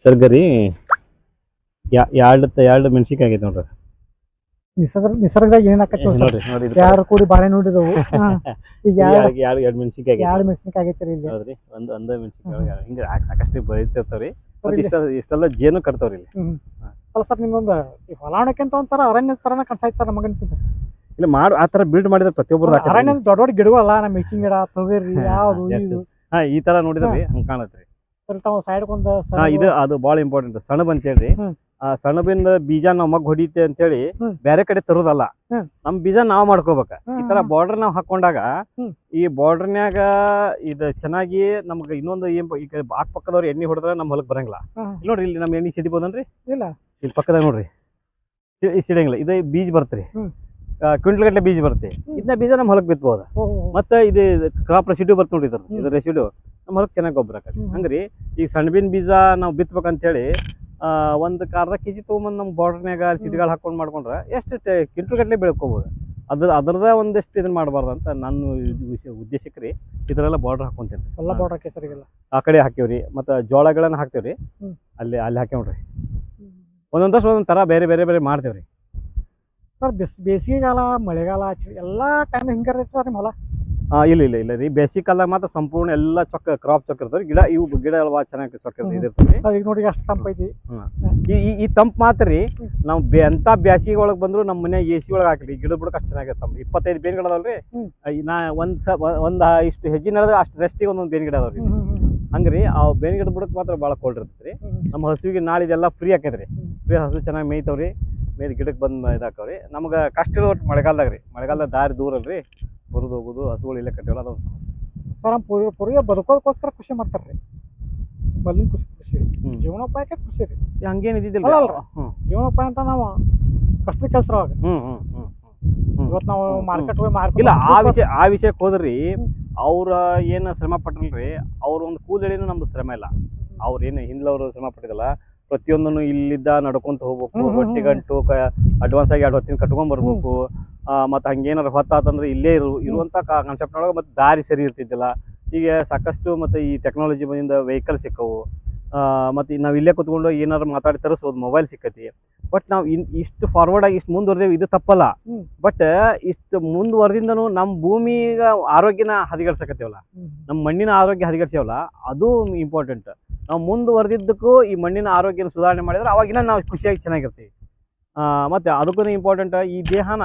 ಸರ್ಗರಿ ಎರಡು ಎರಡು ಮೆಣಸಿನ್ಕಾಯಿ ಆಗೈತೆ ನೋಡ್ರಿ? ನಿಸರ್ಗ ನಿಸರ್ಗದಾಗ ಏನ್ ಆಕತಿ ನೋಡ್ರಿ? ನೋಡಿ ಯಾರು ಕೂಡಿ ಬಾಳೆ ನೋಡಿದವು. ಈಗ ಎರಡು ಎರಡು ಎರಡು ಎರಡು ಮೆಣಸಿನ್ಕಾಯಿ ಆಗೈತೆ? ರೀ ಮೆಣಸಿನ್ಕಾಯಿ ಇಲ್ಲಿ? ಹೌದ್ರಿ ಒಂದು ಒಂದ ಮೆಣಸಿನ್ಕಾಯಿ ಹಿಂಗ ಸಾಕಷ್ಟು ಬೈತಿರ್ತಾವ್ರಿ ಸರ್ ಮತ್ತೆ ಇಷ್ಟ ಇಷ್ಟೆಲ್ಲ ಜೇನು ಕಟ್ತಾವ್ರಿ ಇಲ್ಲಿ. ಅಲ್ಲ ಸರ್ ನಿಮ್ದೊಂದು ಈ ಅಂತ ಒಂಥರ ಅರಣ್ಯ ತರನ ಕಾಣಿಸಾಯ್ತು ಸರ್ ನಮಗನ್ ಇಲ್ಲ ಮಾಡು ಆ ತರ ಬಿಲ್ಡ್ ಮಾಡಿದ್ರೆ ಪ್ರತಿಯೊಬ್ಬರು ಅರಣ್ಯ ದೊಡ್ಡ ದೊಡ್ಡ ಗಿಡಗಳಲ್ಲ ನಮ್ಮ ಮಿಕ್ಸಿಂಗ್ ಗಿಡ ತೊಗರಿ ಯಾವ್ದು ಇದು ಹಾ ಈ ತರ ನೋಡಿದ್ರಿ ಹಂಗ ಕಾಣತ್ರಿ ತಾವು ಸೈಡ್ ಹಾ ಇದು ಅದು ಬಹಳ ಇಂಪಾರ್ಟೆಂಟ್ ಸಣಬ್ ಅಂತ ಹೇಳಿ. ಆ ಸಣಬಿಂದ ಬೀಜ ನಾವ್ ಮಗ್ ಹೊಡಿತೆ ಅಂತೇಳಿ ಹೇಳಿ ಬೇರೆ ಕಡೆ ತರುದಲ್ಲ. ನಮ್ ಬೀಜ ನಾವ್ ಮಾಡ್ಕೋಬೇಕ. ಈ ತರ ಬಾರ್ಡರ್ ನಾವ್ ಹಾಕೊಂಡಾಗ ಈ ಈ ಬಾರ್ಡರ್ನ್ಯಾಗ ಇದು ಚೆನ್ನಾಗಿ ನಮ್ಗ ಇನ್ನೊಂದು ಏನ್ ಈಗ ಅಕ್ಕ ಪಕ್ಕದವ್ರು ಎಣ್ಣೆ ಹೊಡೆದ್ರೆ ನಮ್ ಹೊಲಕ್ ಬರಂಗಿಲ್ಲ. ಇಲ್ಲಿ ನೋಡ್ರಿ ಇಲ್ಲಿ ನಮ್ ಎಣ್ಣೆ ಸಿಡಿಬೋದನ್ರಿ? ಇಲ್ಲ. ಇಲ್ಲಿ ಪಕ್ಕದಾಗ ನೋಡ್ರಿ. ಸಿಡಂಗಿಲ್ಲ ಇದು ಬೀಜ ಬರ್ತ್ರಿ. ಕ್ವಿಂಟಲ್ ಗಟ್ಟಲೆ ಬೀಜ ಬರುತ್ತೆ. ಇದನ್ನ ಬೀಜ ನಮ್ಮ ಹೊಲಕ್ಕೆ ಓ. ಮತ್ತೆ ಇದು ಕ್ರಾಪ್ ರೆಸಿಡ್ಯೂ ಬರ್ತ ನೋಡಿ ಇದ್ರ. ಇದು ರೆಸಿಡ್ಯೂ. ನಮ್ಮ ಹೊಲಕ್ಕೆ ಚೆನ್ನಾಗಿ ಗೊಬ್ಬರ ಹ್ಮ್. ಹಂಗ್ರಿ ಈಗ ಸಣ್ಣಬಿನ್ ಬೀಜ ನಾವು ಬಿತ್ಬೇಕಂತೇಳಿ ಹೇಳಿ ಒಂದು ಅರ್ಧ ಕೆಜಿ ತೊಗೊಂಬಂದು ನಮ್ಮ ಬಾರ್ಡರ್ನಾಗ ಸಿಟಿಗಳು ಹಾಕೊಂಡ್ ಮಾಡ್ಕೊಂಡ್ರೆ ಎಷ್ಟು ಕ್ವಿಂಟಲ್ ಗಟ್ಟಲೆ ಬೆಳ್ಕೋಬಹುದು ಅದ್ರ ಅದರದೇ ಒಂದಿಷ್ಟು ಇದನ್ನ ಮಾಡಬಾರ್ದು ಅಂತ ವಿಷಯ ಉದ್ದೇಶಕ್ಕೆ ರೀ ಇದರೆಲ್ಲ ಬಾರ್ಡರ್ ಹಾಕೊಂತೇನೆ ಎಲ್ಲ. ಬಾರ್ಡರ್ ಕೇಸರಿಗೆಲ್ಲ ಆ ಕಡೆ ಹಾಕಿವ್ರಿ ಮತ್ತೆ ಜೋಳಗಳನ್ನ ಹಾಕ್ತೇವ್ರಿ. ಅಲ್ಲಿ ಅಲ್ಲಿ ಹಾಕ್ಯವ್ರಿ ಒಂದೊಂದಷ್ಟು ಒಂದೊಂದ್ ತರ ಬೇರೆ ಬೇರೆ ಬೇರೆ ಮಾಡ್ತೇವ್ರಿ. ಸರ್ ಬಿಸ್ ಬೇಸಿಗೆಗಾಲ ಮಳೆಗಾಲ ಚಳಿ ಎಲ್ಲಾ ಟೈಮ್ ಹಿಂಗೆ ಇರ್ತೈತೆ ಸರ್ ನಿಮ್ಮ ಹೊಲ ಇಲ್ಲ ಇಲ್ಲ ಇಲ್ಲ ರೀ. ಬೇಸಿಗೆ ಕಾಲದಾಗ ಮಾತ್ರ ಸಂಪೂರ್ಣ ಎಲ್ಲ ಚೊಕ್ಕ ಕ್ರಾಪ್ ಚೊಕ್ಕ ಇರ್ತಾವ್ರಿ. ಗಿಡ ಇವು ಗಿಡ ಎಲ್ಲ ಭಾಳ ಚೆನ್ನಾಗಿ ಚೊಕ್ಕ ಇರ್ತದೆ ಈಗ ನೋಡಿ ಅಷ್ಟು ತಂಪೈತಿ ಈ ಈ- ಈ ತಂಪ್ ಮಾತ್ರ ರೀ ನಾವು ಬೆ ಎಂತ ಬ್ಯಾಸಿಗೆ ಒಳಗೆ ಬಂದ್ರು ನಮ್ಮ ಮನೆ ಎ ಸಿ ಒಳಗೆ ಹಾಕಿರಿ. ಗಿಡ ಬಿಡಕ್ಕೆ ಅಷ್ಟು ಚೆನ್ನಾಗಿರ್ತಾವ ಇಪ್ಪತ್ತೈದು ಬೇನ್ ಗಿಡ ಅದಾವ್ರಿ ನಾ ಒಂದು ಸ ಒಂದು ಇಷ್ಟು ಹೆಜ್ಜೆ ನಡೆದ್ರೆ ಅಷ್ಟು ರೆಸ್ಟಿಗೆ ಒಂದೊಂದು ಬೇನ್ ಗಿಡ ಅದಾವ್ರಿ ಹಂಗೆ ರೀ ಆ ಬೇನ್ ಗಿಡ ಬಿಡಕ್ಕೆ ಮಾತ್ರ ಭಾಳ ಕೋಲ್ಡ್ ಇರ್ತದೆ ಹ್ಮ್. ನಮ್ಮ ಹಸುವಿಗೆ ನಾಳೆ ಇದೆಲ್ಲ ಫ್ರೀ ಹಾಕೈತೆ ರೀ ಫ್ರೀ ಹಸು ಚೆನ್ನಾಗಿ ಮೇಯ್ತಾವ್ರಿ. ಮೇಯ್ದು ಗಿಡಕ್ಕೆ ಬಂದು ಇದಾಕವ್ರಿ. ನಮ್ಗೆ ಕಷ್ಟ ಇರೋ ಒಟ್ಟು ಮಳೆಗಾಲದಾಗ ರೀ. ಮಳೆಗಾಲದಾಗ ದಾರಿ ದೂರ ಅಲ್ರಿ. ಬರುದು ಹೋಗುದು ಹಸುಗಳು ಇಲ್ಲೇ ಕಟ್ಟಿವಲ್ಲ ಅದೊಂದು ಸಮಸ್ಯೆ. ಸರ್ ನಮ್ಮ ಪೂರ್ವ ಪೂರ್ವ ಬದುಕೋದಕ್ಕೋಸ್ಕರ ಖುಷಿ ಮಾಡ್ತಾರ್ರಿ ರೀ. ಖುಷಿ ಖುಷಿ ಕೃಷಿ ಜೀವನೋಪಾಯಕ್ಕೆ ಖುಷಿ ರೀ. ಹಂಗೇನು ಇದ್ದಿದ್ದಿಲ್ಲ ಅಲ್ಲ, ಜೀವನೋಪಾಯ ಅಂತ ನಾವು ಕಷ್ಟದ ಕೆಲಸ ಅವಾಗ ಹ್ಞೂ ಹ್ಮ್ ಇವತ್ತು ನಾವು ಮಾರ್ಕೆಟ್ ಹೋಗಿ ಮಾರ್ಕೆಟ್ ಇಲ್ಲ ಆ ವಿಷಯ ಆ ವಿಷಯಕ್ಕೆ ಹೋದ್ರಿ ಅವ್ರ ಏನು ಶ್ರಮ ಪಟ್ಟಲ್ರಿ ಅವ್ರ ಒಂದು ಕೂದಲಿನೂ ನಮ್ದು ಶ್ರಮ ಇಲ್ಲ. ಅವ್ರು ಏನು ಹಿಂದ್ಲವ್ರು ಶ್ರಮ ಪಟ್ಟಿದಲ್ಲ ಪ್ರತಿಯೊಂದನ್ನು ಇಲ್ಲಿದ್ದ ನಡ್ಕೊಂತ ಹೋಗ್ಬೇಕು. ಬಟ್ಟೆ ಗಂಟು ಹೊಟ್ಟಿ ಗಂಟು ಅಡ್ವಾನ್ಸ್ ಆಗಿ ಎರಡು ಹೊತ್ತಿನ ಕಟ್ಕೊಂಡ್ ಬರ್ಬೇಕು. ಮತ್ತ ಹಂಗೇನಾರ ಹೊತ್ತಾತಂದ್ರೆ ಇಲ್ಲೇ ಇರು ಇರುವಂತ ಕಾನ್ಸೆಪ್ಟ್ ಒಳಗೆ ಮತ್ತೆ ದಾರಿ ಸರಿ ಇರ್ತಿದ್ದಿಲ್ಲ. ಈಗ ಸಾಕಷ್ಟು ಮತ್ತೆ ಈ ಟೆಕ್ನಾಲಜಿ ಬಂದಿಂದ ವೆಹಿಕಲ್ ಸಿಕ್ಕವು. ಮತ್ತು ಮತ್ತೆ ನಾವು ಇಲ್ಲೇ ಕುತ್ಕೊಂಡು ಏನಾರು ಮಾತಾಡಿ ತರಿಸ್ಬೋದು ಮೊಬೈಲ್ ಸಿಕ್ಕತಿ. ಬಟ್ ನಾವು ಇನ್ ಇಷ್ಟು ಫಾರ್ವರ್ಡ್ ಆಗಿ ಇಷ್ಟು ಮುಂದುವರೆದೇವು ಇದು ತಪ್ಪಲ್ಲ. ಬಟ್ ಇಷ್ಟು ಮುಂದುವರೆದಿಂದನು ನಮ್ಮ ಭೂಮಿಗ ಆರೋಗ್ಯನ ಹದಗೆಡ್ಸಕತ್ತೇವಲ್ಲ. ನಮ್ಮ ಮಣ್ಣಿನ ಆರೋಗ್ಯ ಹದಗೆಡ್ಸೇವಲ್ಲ ಅದು ಇಂಪಾರ್ಟೆಂಟ್ ನಾವು ಮುಂದುವರೆದಿದ್ದಕ್ಕೂ ಈ ಮಣ್ಣಿನ ಆರೋಗ್ಯನ ಸುಧಾರಣೆ ಮಾಡಿದ್ರೆ ಅವಾಗಿನ ನಾವು ಖುಷಿಯಾಗಿ ಚೆನ್ನಾಗಿರ್ತೀವಿ. ಆ, ಮತ್ತೆ ಅದಕ್ಕೂ ಇಂಪಾರ್ಟೆಂಟ್ ಈ ದೇಹನ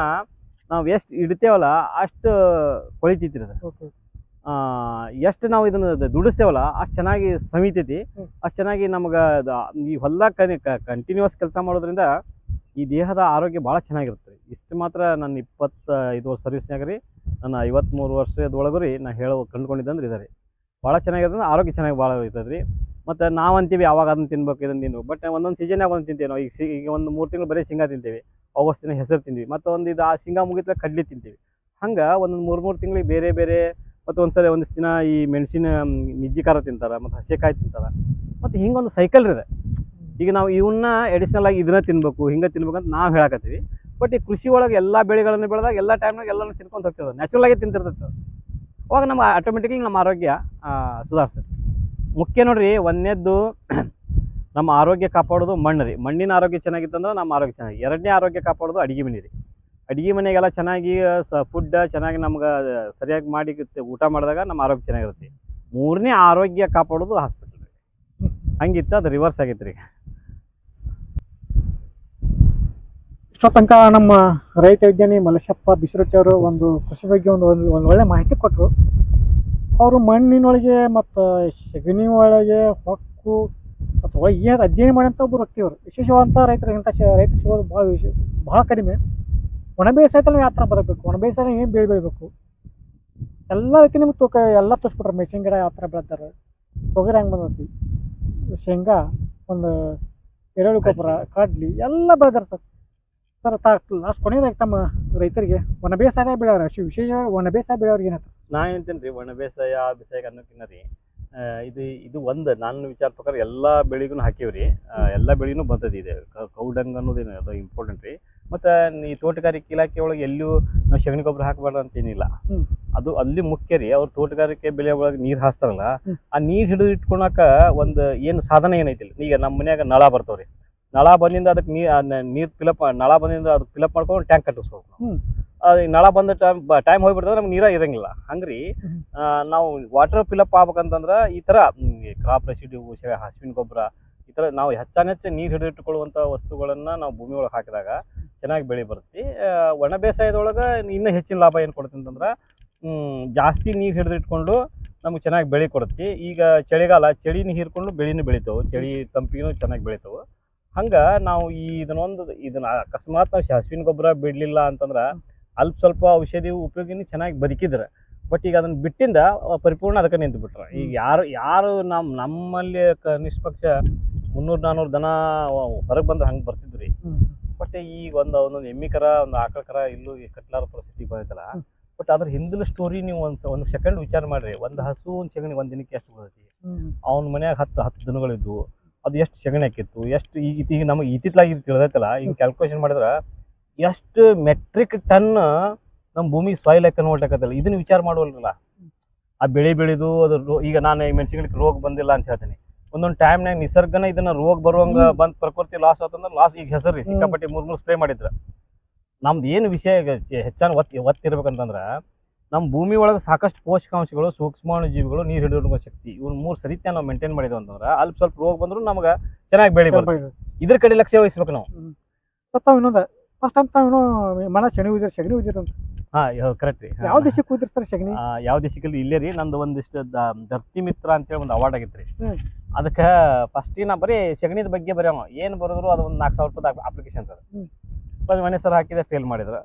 ನಾವು ಎಷ್ಟು ಇಡ್ತೇವಲ್ಲ ಅಷ್ಟು ಕೊಳಿತೈತಿ ಅದು. ಎಷ್ಟು ನಾವು ಇದನ್ನ ದುಡಿಸ್ತೇವಲ್ಲ ಅಷ್ಟು ಚೆನ್ನಾಗಿ ಸಮಿತೈತಿ. ಅಷ್ಟು ಚೆನ್ನಾಗಿ ನಮ್ಗೆ ಈ ಹೊಲ್ದಾಗ ಕಂಟಿನ್ಯೂಸ್ ಕೆಲಸ ಮಾಡೋದ್ರಿಂದ ಈ ದೇಹದ ಆರೋಗ್ಯ ಭಾಳ ಚೆನ್ನಾಗಿರುತ್ತೆ ಇಷ್ಟು ಮಾತ್ರ ನನ್ನ ಇಪ್ಪತ್ತೈದು ವರ್ಷ ಸರ್ವಿಸ್ನಾಗ ರೀ. ನನ್ನ ಐವತ್ತ್ಮೂರು ವರ್ಷದೊಳಗೂ ರೀ ನಾ ಹೇಳೋ ಕಂಡುಕೊಂಡಿದ್ದಂದ್ರೆ ಇದೆ ರೀ. ಭಾಳ ಚೆನ್ನಾಗಿರ್ತದೆ ಆರೋಗ್ಯ ಚೆನ್ನಾಗಿ ಭಾಳ ಇರ್ತದೆ ರೀ ಮತ್ತು ನಾವು ಅಂತೀವಿ ಯಾವಾಗ ಅದನ್ನ ತಿನ್ಬೇಕು, ಇದನ್ನು ತಿನ್ಬೇಕು. ಬಟ್ ಒಂದೊಂದು ಸೀಸನ್ನಾಗ ಒಂದು ತಿಂತೀವಿ ನಾವು. ಈಗ ಈಗ ಒಂದು ಮೂರು ತಿಂಗಳು ಬರೀ ಶೇಂಗಾ ತಿಂತೀವಿ. ಆಗಸ್ಟ್ ದಿನ ಹೆಸರು ತಿಂತೀವಿ ಮತ್ತು ಒಂದು ಇದು ಆ ಶೇಂಗಾ ಮುಗಿತ ಕಡ್ಲಿ ತಿಂತೀವಿ. ಹಂಗೆ ಒಂದೊಂದು ಮೂರು ಮೂರು ತಿಂಗಳಿಗೆ ಬೇರೆ ಬೇರೆ ಮತ್ತು ಒಂದ್ಸಲ ಒಂದಿಷ್ಟು ದಿನ ಈ ಮೆಣಸಿನ ಮಿಜ್ಜಿ ಖಾರ ತಿಂತಾರೆ, ಮತ್ತು ಹಸಿಕಾಯಿ ತಿಂತಾರೆ. ಮತ್ತು ಹಿಂಗೊಂದು ಸೈಕಲ್ ಇದೆ ಈಗ ನಾವು ಇವನ್ನ ಎಡಿಷನಲ್ ಆಗಿ ಇದನ್ನ ತಿನ್ಬೇಕು, ಹಿಂಗೆ ಅಂತ ನಾವು ಹೇಳಕತ್ತೀವಿ. ಬಟ್ ಈ ಕೃಷಿ ಒಳಗೆ ಎಲ್ಲ ಬೆಳೆಗಳನ್ನು ಬೆಳೆದಾಗ ಎಲ್ಲ ಟೈಮ್ನಾಗ ಎಲ್ಲನೂ ತಿನ್ಕೊಂಡು ಹೋಗ್ತದೆ ನ್ಯಾಚುರಲ್ ಆಗಿ ತಿಂತಿರ್ತದೆ. ಅವಾಗ ನಮ್ಮ ಆಟೋಮೆಟಿಕ್ಲಿ ನಮ್ಮ ಆರೋಗ್ಯ ಸುಧಾರಿಸ್ತದೆ ಮುಖ್ಯ ನೋಡ್ರಿ, ಒಂದನೇದ್ದು ನಮ್ಮ ಆರೋಗ್ಯ ಕಾಪಾಡೋದು ಮಣ್ಣು ರೀ. ಮಣ್ಣಿನ ಆರೋಗ್ಯ ಚೆನ್ನಾಗಿತ್ತಂದ್ರೆ ನಮ್ಮ ಆರೋಗ್ಯ ಚೆನ್ನಾಗಿ. ಎರಡನೇ ಆರೋಗ್ಯ ಕಾಪಾಡೋದು ಅಡುಗೆ ಮನೆ ರೀ. ಅಡುಗೆ ಮನೆಗೆಲ್ಲ ಚೆನ್ನಾಗಿ ಸ ಫುಡ್ ಚೆನ್ನಾಗಿ ನಮ್ಗೆ ಸರಿಯಾಗಿ ಮಾಡಿ ಊಟ ಮಾಡಿದಾಗ ನಮ್ಮ ಆರೋಗ್ಯ ಚೆನ್ನಾಗಿರುತ್ತೆ. ಮೂರನೇ ಆರೋಗ್ಯ ಕಾಪಾಡೋದು ಹಾಸ್ಪಿಟಲ್ ರೀ. ಹಂಗಿತ್ತು, ಅದು ರಿವರ್ಸ್ ಆಗೈತೆ ರೀ. ಇಷ್ಟೋ ನಮ್ಮ ರೈತ ವಿಜ್ಞಾನಿ ಮಲ್ಲೇಶಪ್ಪ ಬಿಸಿರೊಟ್ಟಿಯವರು ಒಂದು ಕೃಷಿ ಬಗ್ಗೆ ಒಂದು ಒಂದು ಒಳ್ಳೆ ಮಾಹಿತಿ ಕೊಟ್ಟರು ಅವರು ಮಣ್ಣಿನೊಳಗೆ ಮತ್ತು ಸಗಣಿ ಒಳಗೆ ಹೊಕ್ಕು ಅಥವಾ ಏನು ಅಧ್ಯಯನ ಮಾಡಿದಂಥ ಒಬ್ಬರು ವ್ಯಕ್ತಿ ಅವರು ವಿಶೇಷವಾದಂಥ ರೈತರು, ಇಂಥ ರೈತರು ಸಿಗೋದು ಭಾಳ ವಿಶೇಷ ಭಾಳ ಕಡಿಮೆ. ಒಣ ಬೇಸಾಯದಲ್ಲಿ ಯಾವ ಥರ ಬದುಕಬೇಕು. ಒಣ ಬೇಸಾಯ ಏನು ಬೆಳೆ ಬೆಳಿಬೇಕು? ಎಲ್ಲ ರೀತಿ ನಿಮ್ಗೆ ತೂಕ, ಎಲ್ಲ ತೋರಿಸ್ಬಿಟ್ರೆ ಮೆಣಸಿನ ಗಿಡ ಯಾವ ಥರ ಬೆಳೆದಾರೆ ತೊಗರಿ ಹೆಂಗೆ ಬಂದೈತಿ? ಶೇಂಗಾ, ಒಂದು ಎರೆಹುಳು ಗೊಬ್ಬರ, ಕಡ್ಲಿ ಎಲ್ಲ ಬೆಳೆದಾರೆ ಸರ್. ಸರ್, ತಾ, ಲಾಸ್ಟ್ ಕೊನೆಯದಾಗಿ ತಮ್ಮ ರೈತರಿಗೆ ಒಣ ಬೇಸಾಯ ಅಷ್ಟು ವಿಶೇಷ ಒಣ ಬೇಸಾಯ ಬೆಳೆಯವ್ರಿಗೆ ಏನಂತ ನಾ ಹೇಳ್ತೇನೆ ರೀ ಒಣ ಬೇಸಾಯ ಆ ಬೇಸಾಯ ಅನ್ನೋಕ್ಕಿಂತ ರೀ ಇದು ಇದು ಒಂದು ನನ್ನ ವಿಚಾರ ಪ್ರಕಾರ ಎಲ್ಲ ಬೆಳೆಗೂ ಹಾಕೀವಿ ರೀ. ಎಲ್ಲ ಬೆಳೆಗೂ ಬರ್ತದೆ ಇದೆ. ಕೌಡಂಗ್ ಅನ್ನೋದೇನು ಅದು ಇಂಪಾರ್ಟೆಂಟ್ ರೀ. ಮತ್ತು ಈ ತೋಟಗಾರಿಕೆ ಇಲಾಖೆ ಒಳಗೆ ಎಲ್ಲೂ ನಾವು ಸಗಣಿ ಗೊಬ್ಬರ ಹಾಕಬಾರ್ದು ಅಂತ ಏನಿಲ್ಲ. ಅದು ಅಲ್ಲಿ ಮುಖ್ಯ ರೀ. ಅವ್ರು ತೋಟಗಾರಿಕೆ ಬೆಳೆ ಒಳಗೆ ನೀರು ಹಾಸ್ತಾರಲ್ಲ ಆ ನೀರು ಹಿಡಿದು ಇಟ್ಕೊಳಕ ಒಂದು ಏನು ಸಾಧನ ಏನೈತಿಲ್ಲ ಈಗ ನಮ್ಮ ಮನ್ಯಾಗ ನಳ ಬರ್ತಾವ್ರಿ. ನಳ ಬಂದಿಂದ ಅದಕ್ಕೆ ನೀರು ಫಿಲಪ್ ನಳ ಬಂದಿಂದ ಅದಕ್ಕೆ ಫಿಲಪ್ ಮಾಡ್ಕೊಂಡು ಟ್ಯಾಂಕ್ ಕಟ್ಟಿಸ್ಬೇಕು ನಳ ಬಂದ ಟೈಮ್ ಟೈಮ್ ಹೋಗ್ಬಿಡ್ತಂದ್ರೆ ನಮ್ಗೆ ನೀರ ಇರಂಗಿಲ್ಲ. ಹಂಗ್ರಿ ನಾವು ವಾಟರ್ ಫಿಲಪ್ ಆಗ್ಬೇಕಂತಂದ್ರೆ ಈ ಥರ ಕ್ರಾಪ್ ರೆಸಿಡ್ಯೂ ಹಸುವಿನ ಗೊಬ್ಬರ ಈ ಥರ ನಾವು ಹೆಚ್ಚಾನೆಚ್ಚು ನೀರು ಹಿಡಿದಿಟ್ಟುಕೊಳ್ಳುವಂಥ ವಸ್ತುಗಳನ್ನು ನಾವು ಭೂಮಿ ಒಳಗೆ ಹಾಕಿದಾಗ ಚೆನ್ನಾಗಿ ಬೆಳೆ ಬರುತ್ತೆ. ಒಣ ಬೇಸಾಯದೊಳಗೆ ಇನ್ನೂ ಹೆಚ್ಚಿನ ಲಾಭ ಏನು ಕೊಡುತ್ತೆ ಅಂತಂದ್ರೆ ಜಾಸ್ತಿ ನೀರು ಹಿಡಿದಿಟ್ಕೊಂಡು ನಮ್ಗೆ ಚೆನ್ನಾಗಿ ಬೆಳೆ ಕೊಡುತ್ತೆ. ಈಗ ಚಳಿಗಾಲ ಚಳಿನ ಹೀರ್ಕೊಂಡು ಬೆಳೆನೂ ಬೆಳಿತಾವೆ. ಚಳಿ ತಂಪಿನೂ ಚೆನ್ನಾಗಿ ಬೆಳಿತಾವೆ. ಹಂಗೆ ನಾವು ಈ ಇದನ್ನೊಂದು ಇದನ್ನ ಅಕಸ್ಮಾತ್ ನಾವು ಹಸುವಿನ ಗೊಬ್ಬರ ಬಿಡಲಿಲ್ಲ ಅಂತಂದ್ರೆ ಅಲ್ಪ ಸ್ವಲ್ಪ ಔಷಧಿ ಉಪಯೋಗಿನ ಚೆನ್ನಾಗಿ ಬದುಕಿದ್ರೆ ಬಟ್ ಈಗ ಅದನ್ನ ಬಿಟ್ಟಿಂದ ಪರಿಪೂರ್ಣ ಅದಕ್ಕೆ ನಿಂತು ಬಿಟ್ರ ಈಗ ಯಾರು ಯಾರು ನಮ್ಮ ನಮ್ಮಲ್ಲಿ ಕ- ನಿಷ್ಪಕ್ಷ ಮುನ್ನೂರು ನಾನ್ನೂರು ದನ ಹೊರಗೆ ಬಂದ್ರೆ ಹಂಗೆ ಬರ್ತಿದ್ರಿ. ಬಟ್ ಈಗ ಒಂದು ಒಂದೊಂದು ಎಮ್ಮಿ ಕರ ಒಂದು ಆಕಳ ಕರ ಇಲ್ಲೂ ಕಟ್ಲಾರ ಪರಿಸ್ಥಿತಿ ಬಂದೈತಲ್ಲ. ಬಟ್ ಅದ್ರ ಹಿಂದಿನ ಸ್ಟೋರಿ ನೀವು ಒಂದು ಒಂದು ಸೆಕೆಂಡ್ ವಿಚಾರ ಮಾಡ್ರಿ. ಒಂದು ಹಸು ಒಂದು ಸೆಗಣಿ ಒಂದು ದಿನಕ್ಕೆ ಎಷ್ಟು ಬರ್ತೈತಿ. ಅವ್ನ ಮನ್ಯಾಗ ಹತ್ತು ಹತ್ತು ದಿನಗಳಿದ್ವು. ಅದು ಎಷ್ಟು ಸೆಗಣಿ ಹಾಕಿತ್ತು? ಎಷ್ಟು ಈಗ ಈಗ ನಮಗೆ ಇತ್ತಿತ್ಲಾಗಿ ಇದು ತಿಳಿದೈತಲ್ಲ? ಈಗ ಕ್ಯಾಲ್ಕುಲೇಷನ್ ಮಾಡಿದ್ರೆ ಎಷ್ಟು ಮೆಟ್ರಿಕ್ ಟನ್ ನಮ್ಮ ಭೂಮಿ ಸಾಯಿಲ್ ಕನ್ವರ್ಟ್ ನೋಡ್ಲಿಕ್ಕಲ್ಲ ಇದನ್ನ ವಿಚಾರ ಮಾಡುವಲ್ರಲ್ಲ. ಆ ಬೆಳೆ ಬೆಳೆದು ಅದು ರೋ- ಈಗ ನಾನು ಈ ಮೆಣಸಿನಕಾಯಿ ರೋಗ ಬಂದಿಲ್ಲ ಅಂತ ಹೇಳ್ತೀನಿ. ಒಂದೊಂದು ಟೈಮ್ನಾಗ ನಿಸರ್ಗನ ಇದನ್ನ ರೋಗ ಬರುವಂಗ. ಬಂದ್ ಪ್ರಕೃತಿ ಲಾಸ್ ಆತಂದ್ರೆ ಲಾಸ್ ಈಗ ಹೆಸರು ಸಿಕ್ಕಾಪಟ್ಟಿ ಮೂರ್ ಮೂರು ಸ್ಪ್ರೇ ಮಾಡಿದ್ರ. ನಮ್ದು ಏನು ವಿಷಯ ಹೆಚ್ಚಾನ ಒತ್ತಿ ಒತ್ತಿರ್ಬೇಕಂತಂದ್ರ ನಮ್ಮ ಭೂಮಿ ಒಳಗೆ ಸಾಕಷ್ಟು ಪೋಷಕಾಂಶಗಳು ಸೂಕ್ಷ್ಮಾಣು ಜೀವಿಗಳು ನೀರು ಹಿಡಿದುಕೊಳ್ಳೋ ಶಕ್ತಿ ಇವ್ನ ಮೂರು ಸರಿತ್ಯ ನಾವು ಮೇಂಟೈನ್ ಮಾಡಿದ್ವಿ ಅಂತಂದ್ರೆ ಅಲ್ಪ ಸ್ವಲ್ಪ ರೋಗ ಬಂದ್ರು ನಮಗೆ ಚೆನ್ನಾಗಿ ಬೆಳೆ ಇದ್ರ ಕಡೆ ಲಕ್ಷ್ಯ ವಹಿಸ್ಬೇಕು ನಾವು. ಇನ್ನೊಂದು ಫಸ್ಟ್ ಟೈಮ್ ತಾವು ಇನ್ನೂ ಮನ ಶನಿ ಉದಿರ್ ಶಗಣಿ ಉದಿರ್ ಅಂತ. ಹಾಂ ಕರೆಕ್ಟ್ ರೀ. ಯಾವ ದೇಶಕ್ಕೆ ಕೂತಿರ್ತಾರೆ ಶಗಣಿ ಯಾವ ದೇಶಕ್ಕೆ ಇಲ್ಲೇ ರೀ ನಂದು ಒಂದಿಷ್ಟು ಧರ್ತಿ ಮಿತ್ರ ಅಂತೇಳಿ ಒಂದು ಅವಾರ್ಡ್ ಆಗೈತೆ ರೀ ಅದಕ್ಕೆ ಫಸ್ಟ್ ನಾ ಬರೀ ಸಗಣಿದ ಬಗ್ಗೆ ಬರೆಯವ ಏನು ಬರೆದ್ರು ಅದು ಒಂದು ನಾಲ್ಕು ಸಾವಿರ ರೂಪಾಯಿ ಅಪ್ಲಿಕೇಶನ್ ಸರ್. ಮನೆ ಸರ್ ಹಾಕಿದೆ ಫೇಲ್ ಮಾಡಿದ್ರು.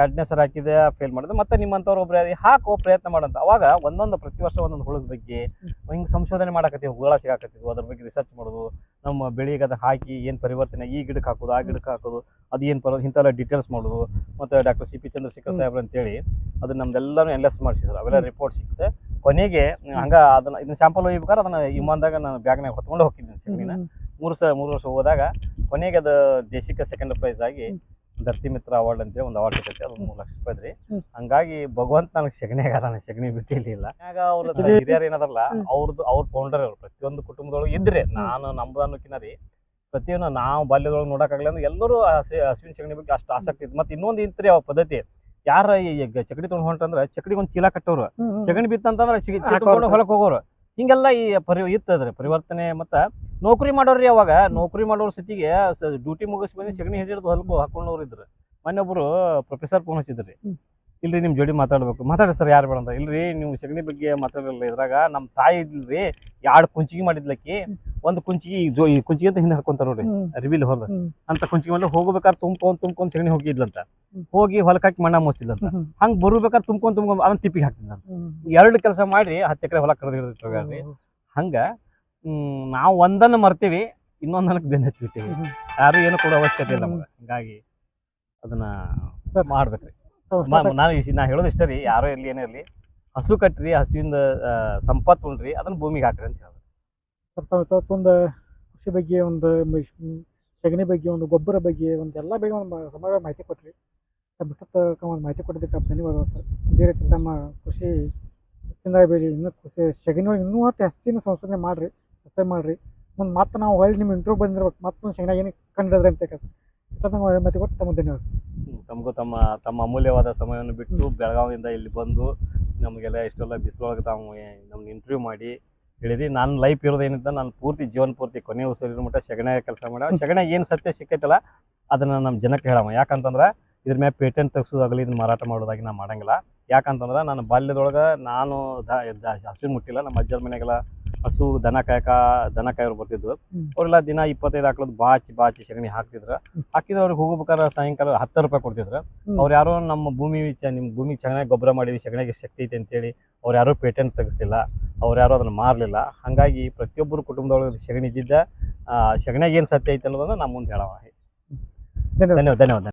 ಎರಡನೇ ಸರ ಹಾಕಿದೆ ಫೇಲ್ ಮಾಡಿದೆ. ಮತ್ತೆ ನಿಮ್ಮಂಥವ್ರು ಒಬ್ರು ಹಾಕೋ ಪ್ರಯತ್ನ ಮಾಡಂತ ಅವಾಗ ಒಂದೊಂದು ಪ್ರತಿ ವರ್ಷ ಒಂದೊಂದು ಹುಳದ ಬಗ್ಗೆ ಹಿಂಗೆ ಸಂಶೋಧನೆ ಮಾಡಕತ್ತೀವಿ ಹುಳ ಸಿಗಾಕತ್ತೀವಿ. ಅದ್ರ ಬಗ್ಗೆ ರಿಸರ್ಚ್ ಮಾಡೋದು ನಮ್ಮ ಬೆಳಿಗ್ಗೆ ಅದು ಹಾಕಿ ಏನು ಪರಿವರ್ತನೆ ಈ ಗಿಡಕ್ಕೆ ಹಾಕೋದು ಆ ಗಿಡಕ್ಕೆ ಹಾಕೋದು ಅದು ಏನು ಪರ ಇಂಥೆಲ್ಲ ಡೀಟೇಲ್ಸ್ ಮಾಡೋದು. ಮತ್ತು ಡಾಕ್ಟರ್ ಸಿ ಪಿ ಚಂದ್ರಶೇಖರ್. ಸಾಹೇಬ್ರು ಅಂತೇಳಿ ಅದು ನಮ್ದೆಲ್ಲನೂ ಎಲ್ ಎಸ್ ಮಾಡಿಸಿದ್ರು. ಅವೆಲ್ಲ ರಿಪೋರ್ಟ್ ಸಿಕ್ತೆ ಕೊನೆಗೆ ಹಂಗೆ ಅದನ್ನ ಇದನ್ನ ಸ್ಯಾಂಪಲ್ ಒಯ್ಬೇಕಾದ್ರೆ ಅದನ್ನ ವಿಮಾನದಾಗ ನಾನು ಬ್ಯಾಗ್ನಾಗ ಹೊತ್ಕೊಂಡು ಹೋಗಿದ್ದೀನಿ ಸಗಣಿನ. ಮೂರು ಸ ಮೂರು ವರ್ಷ ಹೋದಾಗ ಕೊನೆಗೆ ಅದು ದೇಶಕ್ಕೆ ಸೆಕೆಂಡ್ ಪ್ರೈಸ್ ಆಗಿ. ಧರ್ತಿ ಮಿತ್ರ ಅವಾರ್ಡ್ ಅಂತ ಒಂದು ಅವಾರ್ಡ್ ಸಿಗುತ್ತೆ ಅದು ಮೂರು ಲಕ್ಷ ರೂಪಾಯಿ ರೀ ಹಂಗಾಗಿ ಭಗವಂತ ನನಗೆ ಸೆಗಣಿ ನಾನು ಸಗಣಿ ಬಿಟ್ಟಿರಲಿಲ್ಲ ಆಗ ಅವ್ರ ಹಿರಿಯರು ಏನದಲ್ಲ ಅವ್ರದ್ದು ಅವ್ರ ಫೌಂಡರ್ ಅವ್ರು ಪ್ರತಿಯೊಂದು ಕುಟುಂಬದೊಳಗೆ ಇದ್ರೆ ನಾನು ನಮ್ದು ಅನ್ನೋಕಿನ ರೀ ಪ್ರತಿಯೊಂದು ನಾವು ಬಾಲ್ಯದೊಳಗೆ ನೋಡಕ್ಕಾಗಲ್ಲ ಅಂದ್ರೆ ಎಲ್ಲರೂ ಹಸಿ ಹಸುವಿನ ಸಗಣಿ ಬಗ್ಗೆ ಅಷ್ಟು ಆಸಕ್ತಿ ಇತ್ತು. ಮತ್ತೆ ಇನ್ನೊಂದು ಇಂತ್ರಿ ಅವ್ರ ಪದ್ಧತಿ ಯಾರ ಈ ಗ- ಚಕಡಿ ತೊಗೊಂಡು ಹೊಂಟಂದ್ರೆ ಚಕಡಿಗೆ ಒಂದು ಚೀಲ ಕಟ್ಟೋರು. ಸಗಣಿ ಬಿತ್ತಂತಂದ್ರೆ. ಹೊಲಕ್ಕೆ ಹೋಗೋರು. ಹಿಂಗೆಲ್ಲ ಈ ಪರಿ ಇತ್ತದ್ರಿ ಪರಿವರ್ತನೆ ಮತ್ತ ನೌಕರಿ ಮಾಡೋರಿ ಅವಾಗ. ನೌಕರಿ ಮಾಡೋರ್ ಸ್ಥಿತಿಗೆ ಡ್ಯೂಟಿ ಮುಗಿಸಿ ಬಂದು ಸಗಣಿ ಹಿಡಿದು ಹೊಲಕ್ಕೆ ಹಾಕೊಂಡವ್ರು ಇದ್ರು ಮೊನ್ನೆ ಒಬ್ರು ಪ್ರೊಫೆಸರ್ ಫೋನ್ ಹಚ್ಚಿದ್ರಿ. ಇಲ್ರಿ ನಿಮ್ಮ ಜೋಡಿ ಮಾತಾಡ್ಬೇಕು. ಮಾತಾಡಿ ಸರ್ ಯಾರು ಬೇಡ ಅಂತ ಇಲ್ರಿ ನೀವು ಸಗಣಿ ಬಗ್ಗೆ ಮಾತಾಡಲಿಲ್ಲ ಇದ್ರಾಗ ನಮ್ಮ ತಾಯಿ ಇಲ್ರಿ ಎರಡು ಕುಂಚಿಗೆ ಮಾಡಿದ್ಲಕ್ಕಿ ಒಂದು ಕುಂಚಿಗೆ ಈ ಜೋ ಈ ಕುಂಚಿಗೆ ಅಂತ ಹಿಂದೆ ಹಾಕೊಂತಾರ ನೋಡ್ರಿ ಅರಿವಿಲ್ ಹೊಲ ಅಂತ ಕುಂಚಿಗೆ ಮೇಲೆ ಹೋಗ್ಬೇಕಾದ್ರೆ ತುಂಬ್ಕೊಂಡ್ ತುಂಬ್ಕೊಂಡ್ ಸಗಣಿ ಹೋಗಿದ್ಲಂತ. ಹೋಗಿ ಹೊಲಕ್ಕೆ ಹಾಕಿ ಮಣ್ಣ ಮೋಸ್ತಿದ್ಲಂತ ಹಂಗ್ ಬರ್ಬೇಕಾದ್ರೆ ತುಂಬ್ಕೊಂಡ್ ತುಂಬ್ಕೊಂಡ್ ಅದನ್ನ ತಿಪ್ಪಿಗೆ ನಾನು. ಎರಡು ಕೆಲಸ ಮಾಡಿ ಹತ್ತು ಎಕರೆ ಹೊಲ ಕರೆದಿರ್ತೀವಿ ಹಂಗ ಹ್ಮ್, ನಾವು ಒಂದನ್ನ ಮರ್ತೀವಿ ಇನ್ನೊಂದನಕ್ಕೆ ಬೆನ್ನ ಹಚ್ಚಿಬಿಟ್ಟಿವಿ. ಯಾರು ಏನು ಕೊಡೋ ಅವಶ್ಯಕತೆ ಇಲ್ಲ ನಮ್ಗೆ. ಹಿಂಗಾಗಿ ಅದನ್ನ. ಮಾಡ್ಬೇಕ್ರಿ. ನಾನು ನಾ ಹೇಳೋದು ಇಷ್ಟ ರೀ ಯಾರೋ ಇರ್ಲಿ ಏನೇ ಇರ್ಲಿ ಹಸು ಕಟ್ರಿ ಹಸುವಿಂದ ಸಂಪತ್ತು ಉಣ್ರಿ ಅದನ್ನ ಭೂಮಿಗೆ ಹಾಕ್ರಿ ಅಂತ ಹೇಳಿ ಒಂದು ಕೃಷಿ ಬಗ್ಗೆ ಒಂದು ಸಗಣಿ ಬಗ್ಗೆ ಒಂದು ಗೊಬ್ಬರ ಬಗ್ಗೆ ಒಂದು ಎಲ್ಲ ಬಗ್ಗೆ ಒಂದು ಸಮಗ್ರ ಮಾಹಿತಿ ಕೊಟ್ರಿ. ಬಿಟ್ಟು ಒಂದು ಮಾಹಿತಿ ಕೊಟ್ಟಿದ್ದಕ್ಕೆ ಧನ್ಯವಾದ ಸರ್. ಇದೇ ರೀತಿ ನಮ್ಮ ಕೃಷಿ ಹೆಚ್ಚಿನ ಬೆಳೆ ಇನ್ನೂ ಕೃಷಿ ಸಗಣಿ ಒಳಗೆ ಇನ್ನೂ ಅಷ್ಟು ಹೆಚ್ಚಿನ ಸಂಶೋಧನೆ ಮಾಡಿರಿ ಹೆಸರು ಮಾಡಿರಿ. ಮುಂದೆ ಮತ್ತೆ ನಾವು ಹೊಳ್ಳಿ ನಿಮ್ಮ ಇಂಟ್ರೂ ಬಂದಿರ್ಬೇಕು ಮತ್ತೊಂದು ಸಗಣಿ ಏನು ಕಂಡಿದ್ರೆ ಅಂತ ಕೆಲಸ ಮತ್ತೆ ಕೊಟ್ಟು ತಮ್ಮ ಧನ್ಯವಾದ ತಮಗೂ ತಮ್ಮ ತಮ್ಮ ಅಮೂಲ್ಯವಾದ ಸಮಯವನ್ನು ಬಿಟ್ಟು ಬೆಳಗಾವಿಯಿಂದ ಇಲ್ಲಿ ಬಂದು ನಮಗೆಲ್ಲ ಇಷ್ಟೆಲ್ಲ ಬಿಸಿಲೊಳಗೆ ತಾವು ನಮ್ಗೆ ಇಂಟರ್ವ್ಯೂ ಮಾಡಿ ಹೇಳಿದ್ರಿ. ನಾನು ಲೈಫ್ ಇರೋದೇನಿದ್ದ ನಾನು ಪೂರ್ತಿ ಜೀವನ ಪೂರ್ತಿ ಕೊನೆ ಉಸಿರಿರೋ ಮಟ್ಟ ಸೆಗಣೆ ಕೆಲಸ ಮಾಡ ಸೆಗಣೆ ಏನು ಸತ್ಯ ಸಿಕ್ಕೈತಲ್ಲ ಅದನ್ನು ನಮ್ಮ ಜನಕ್ಕೆ ಹೇಳಮ್ಮ ಯಾಕಂತಂದ್ರೆ ಇದ್ರ ಮೇಲೆ ಪೇಟೆಂಟ್ ತೆಗ್ಸೋದಾಗಲಿ ಇದನ್ನ ಮಾರಾಟ ಮಾಡೋದಾಗಿ ನಾನು ಮಾಡಂಗಿಲ್ಲ. ಯಾಕಂತಂದ್ರೆ ನಾನು ಬಾಲ್ಯದೊಳಗೆ ನಾನು ದ ದ- ಮುಟ್ಟಿಲ್ಲ. ನಮ್ಮ ಅಜ್ಜರ ಮನೆಗೆಲ್ಲ ಹಸು ದನ ಕಾಯಕ ದನ ಕಾಯೋರು ಬರ್ತಿದ್ವು. ಹ್ಮ್. ಅವರೆಲ್ಲ ದಿನ ಇಪ್ಪತ್ತೈದು ಹಾಕ್ಲದ್ ಬಾಚಿ ಬಾಚಿ ಸಗಣಿ ಹಾಕ್ತಿದ್ರು. ಹಾಕಿದ್ರೆ ಅವ್ರಿಗೆ ಹೋಗ್ಬೇಕಾದ್ರೆ ಸಾಯಂಕಾಲ ಹತ್ತು ರೂಪಾಯಿ ಕೊಡ್ತಿದ್ರು. ಅವ್ರ ಯಾರೋ ನಮ್ಮ ಭೂಮಿ ನಿಮ್ ನಿಮ್ಮ ಭೂಮಿ ಚೆನ್ನಾಗಿ ಗೊಬ್ಬರ ಮಾಡಿವಿ ಸೆಗಣಿಗೆ ಶಕ್ತಿ ಐತೆ ಅಂತೇಳಿ ಅವ್ರು ಯಾರೋ ಪೇಟೆಂಟ್ ತೆಗಿಸ್ತಿಲ್ಲ ಅವ್ರು ಯಾರೋ ಅದನ್ನ ಮಾರಲಿಲ್ಲ. ಹಾಗಾಗಿ ಪ್ರತಿಯೊಬ್ಬರು ಕುಟುಂಬದೊಳಗೆ ಸಗಣಿ ಇದ್ದಿದ್ದ ಆ, ಸೆಗಣಿಗೆ ಏನು ಸತ್ಯ ಐತೆ ಅನ್ನೋದನ್ನ ನಮ್ಮ ಮುಂದೆ ಹೇಳವ ಧನ್ಯವಾದ ಧನ್ಯವಾದ.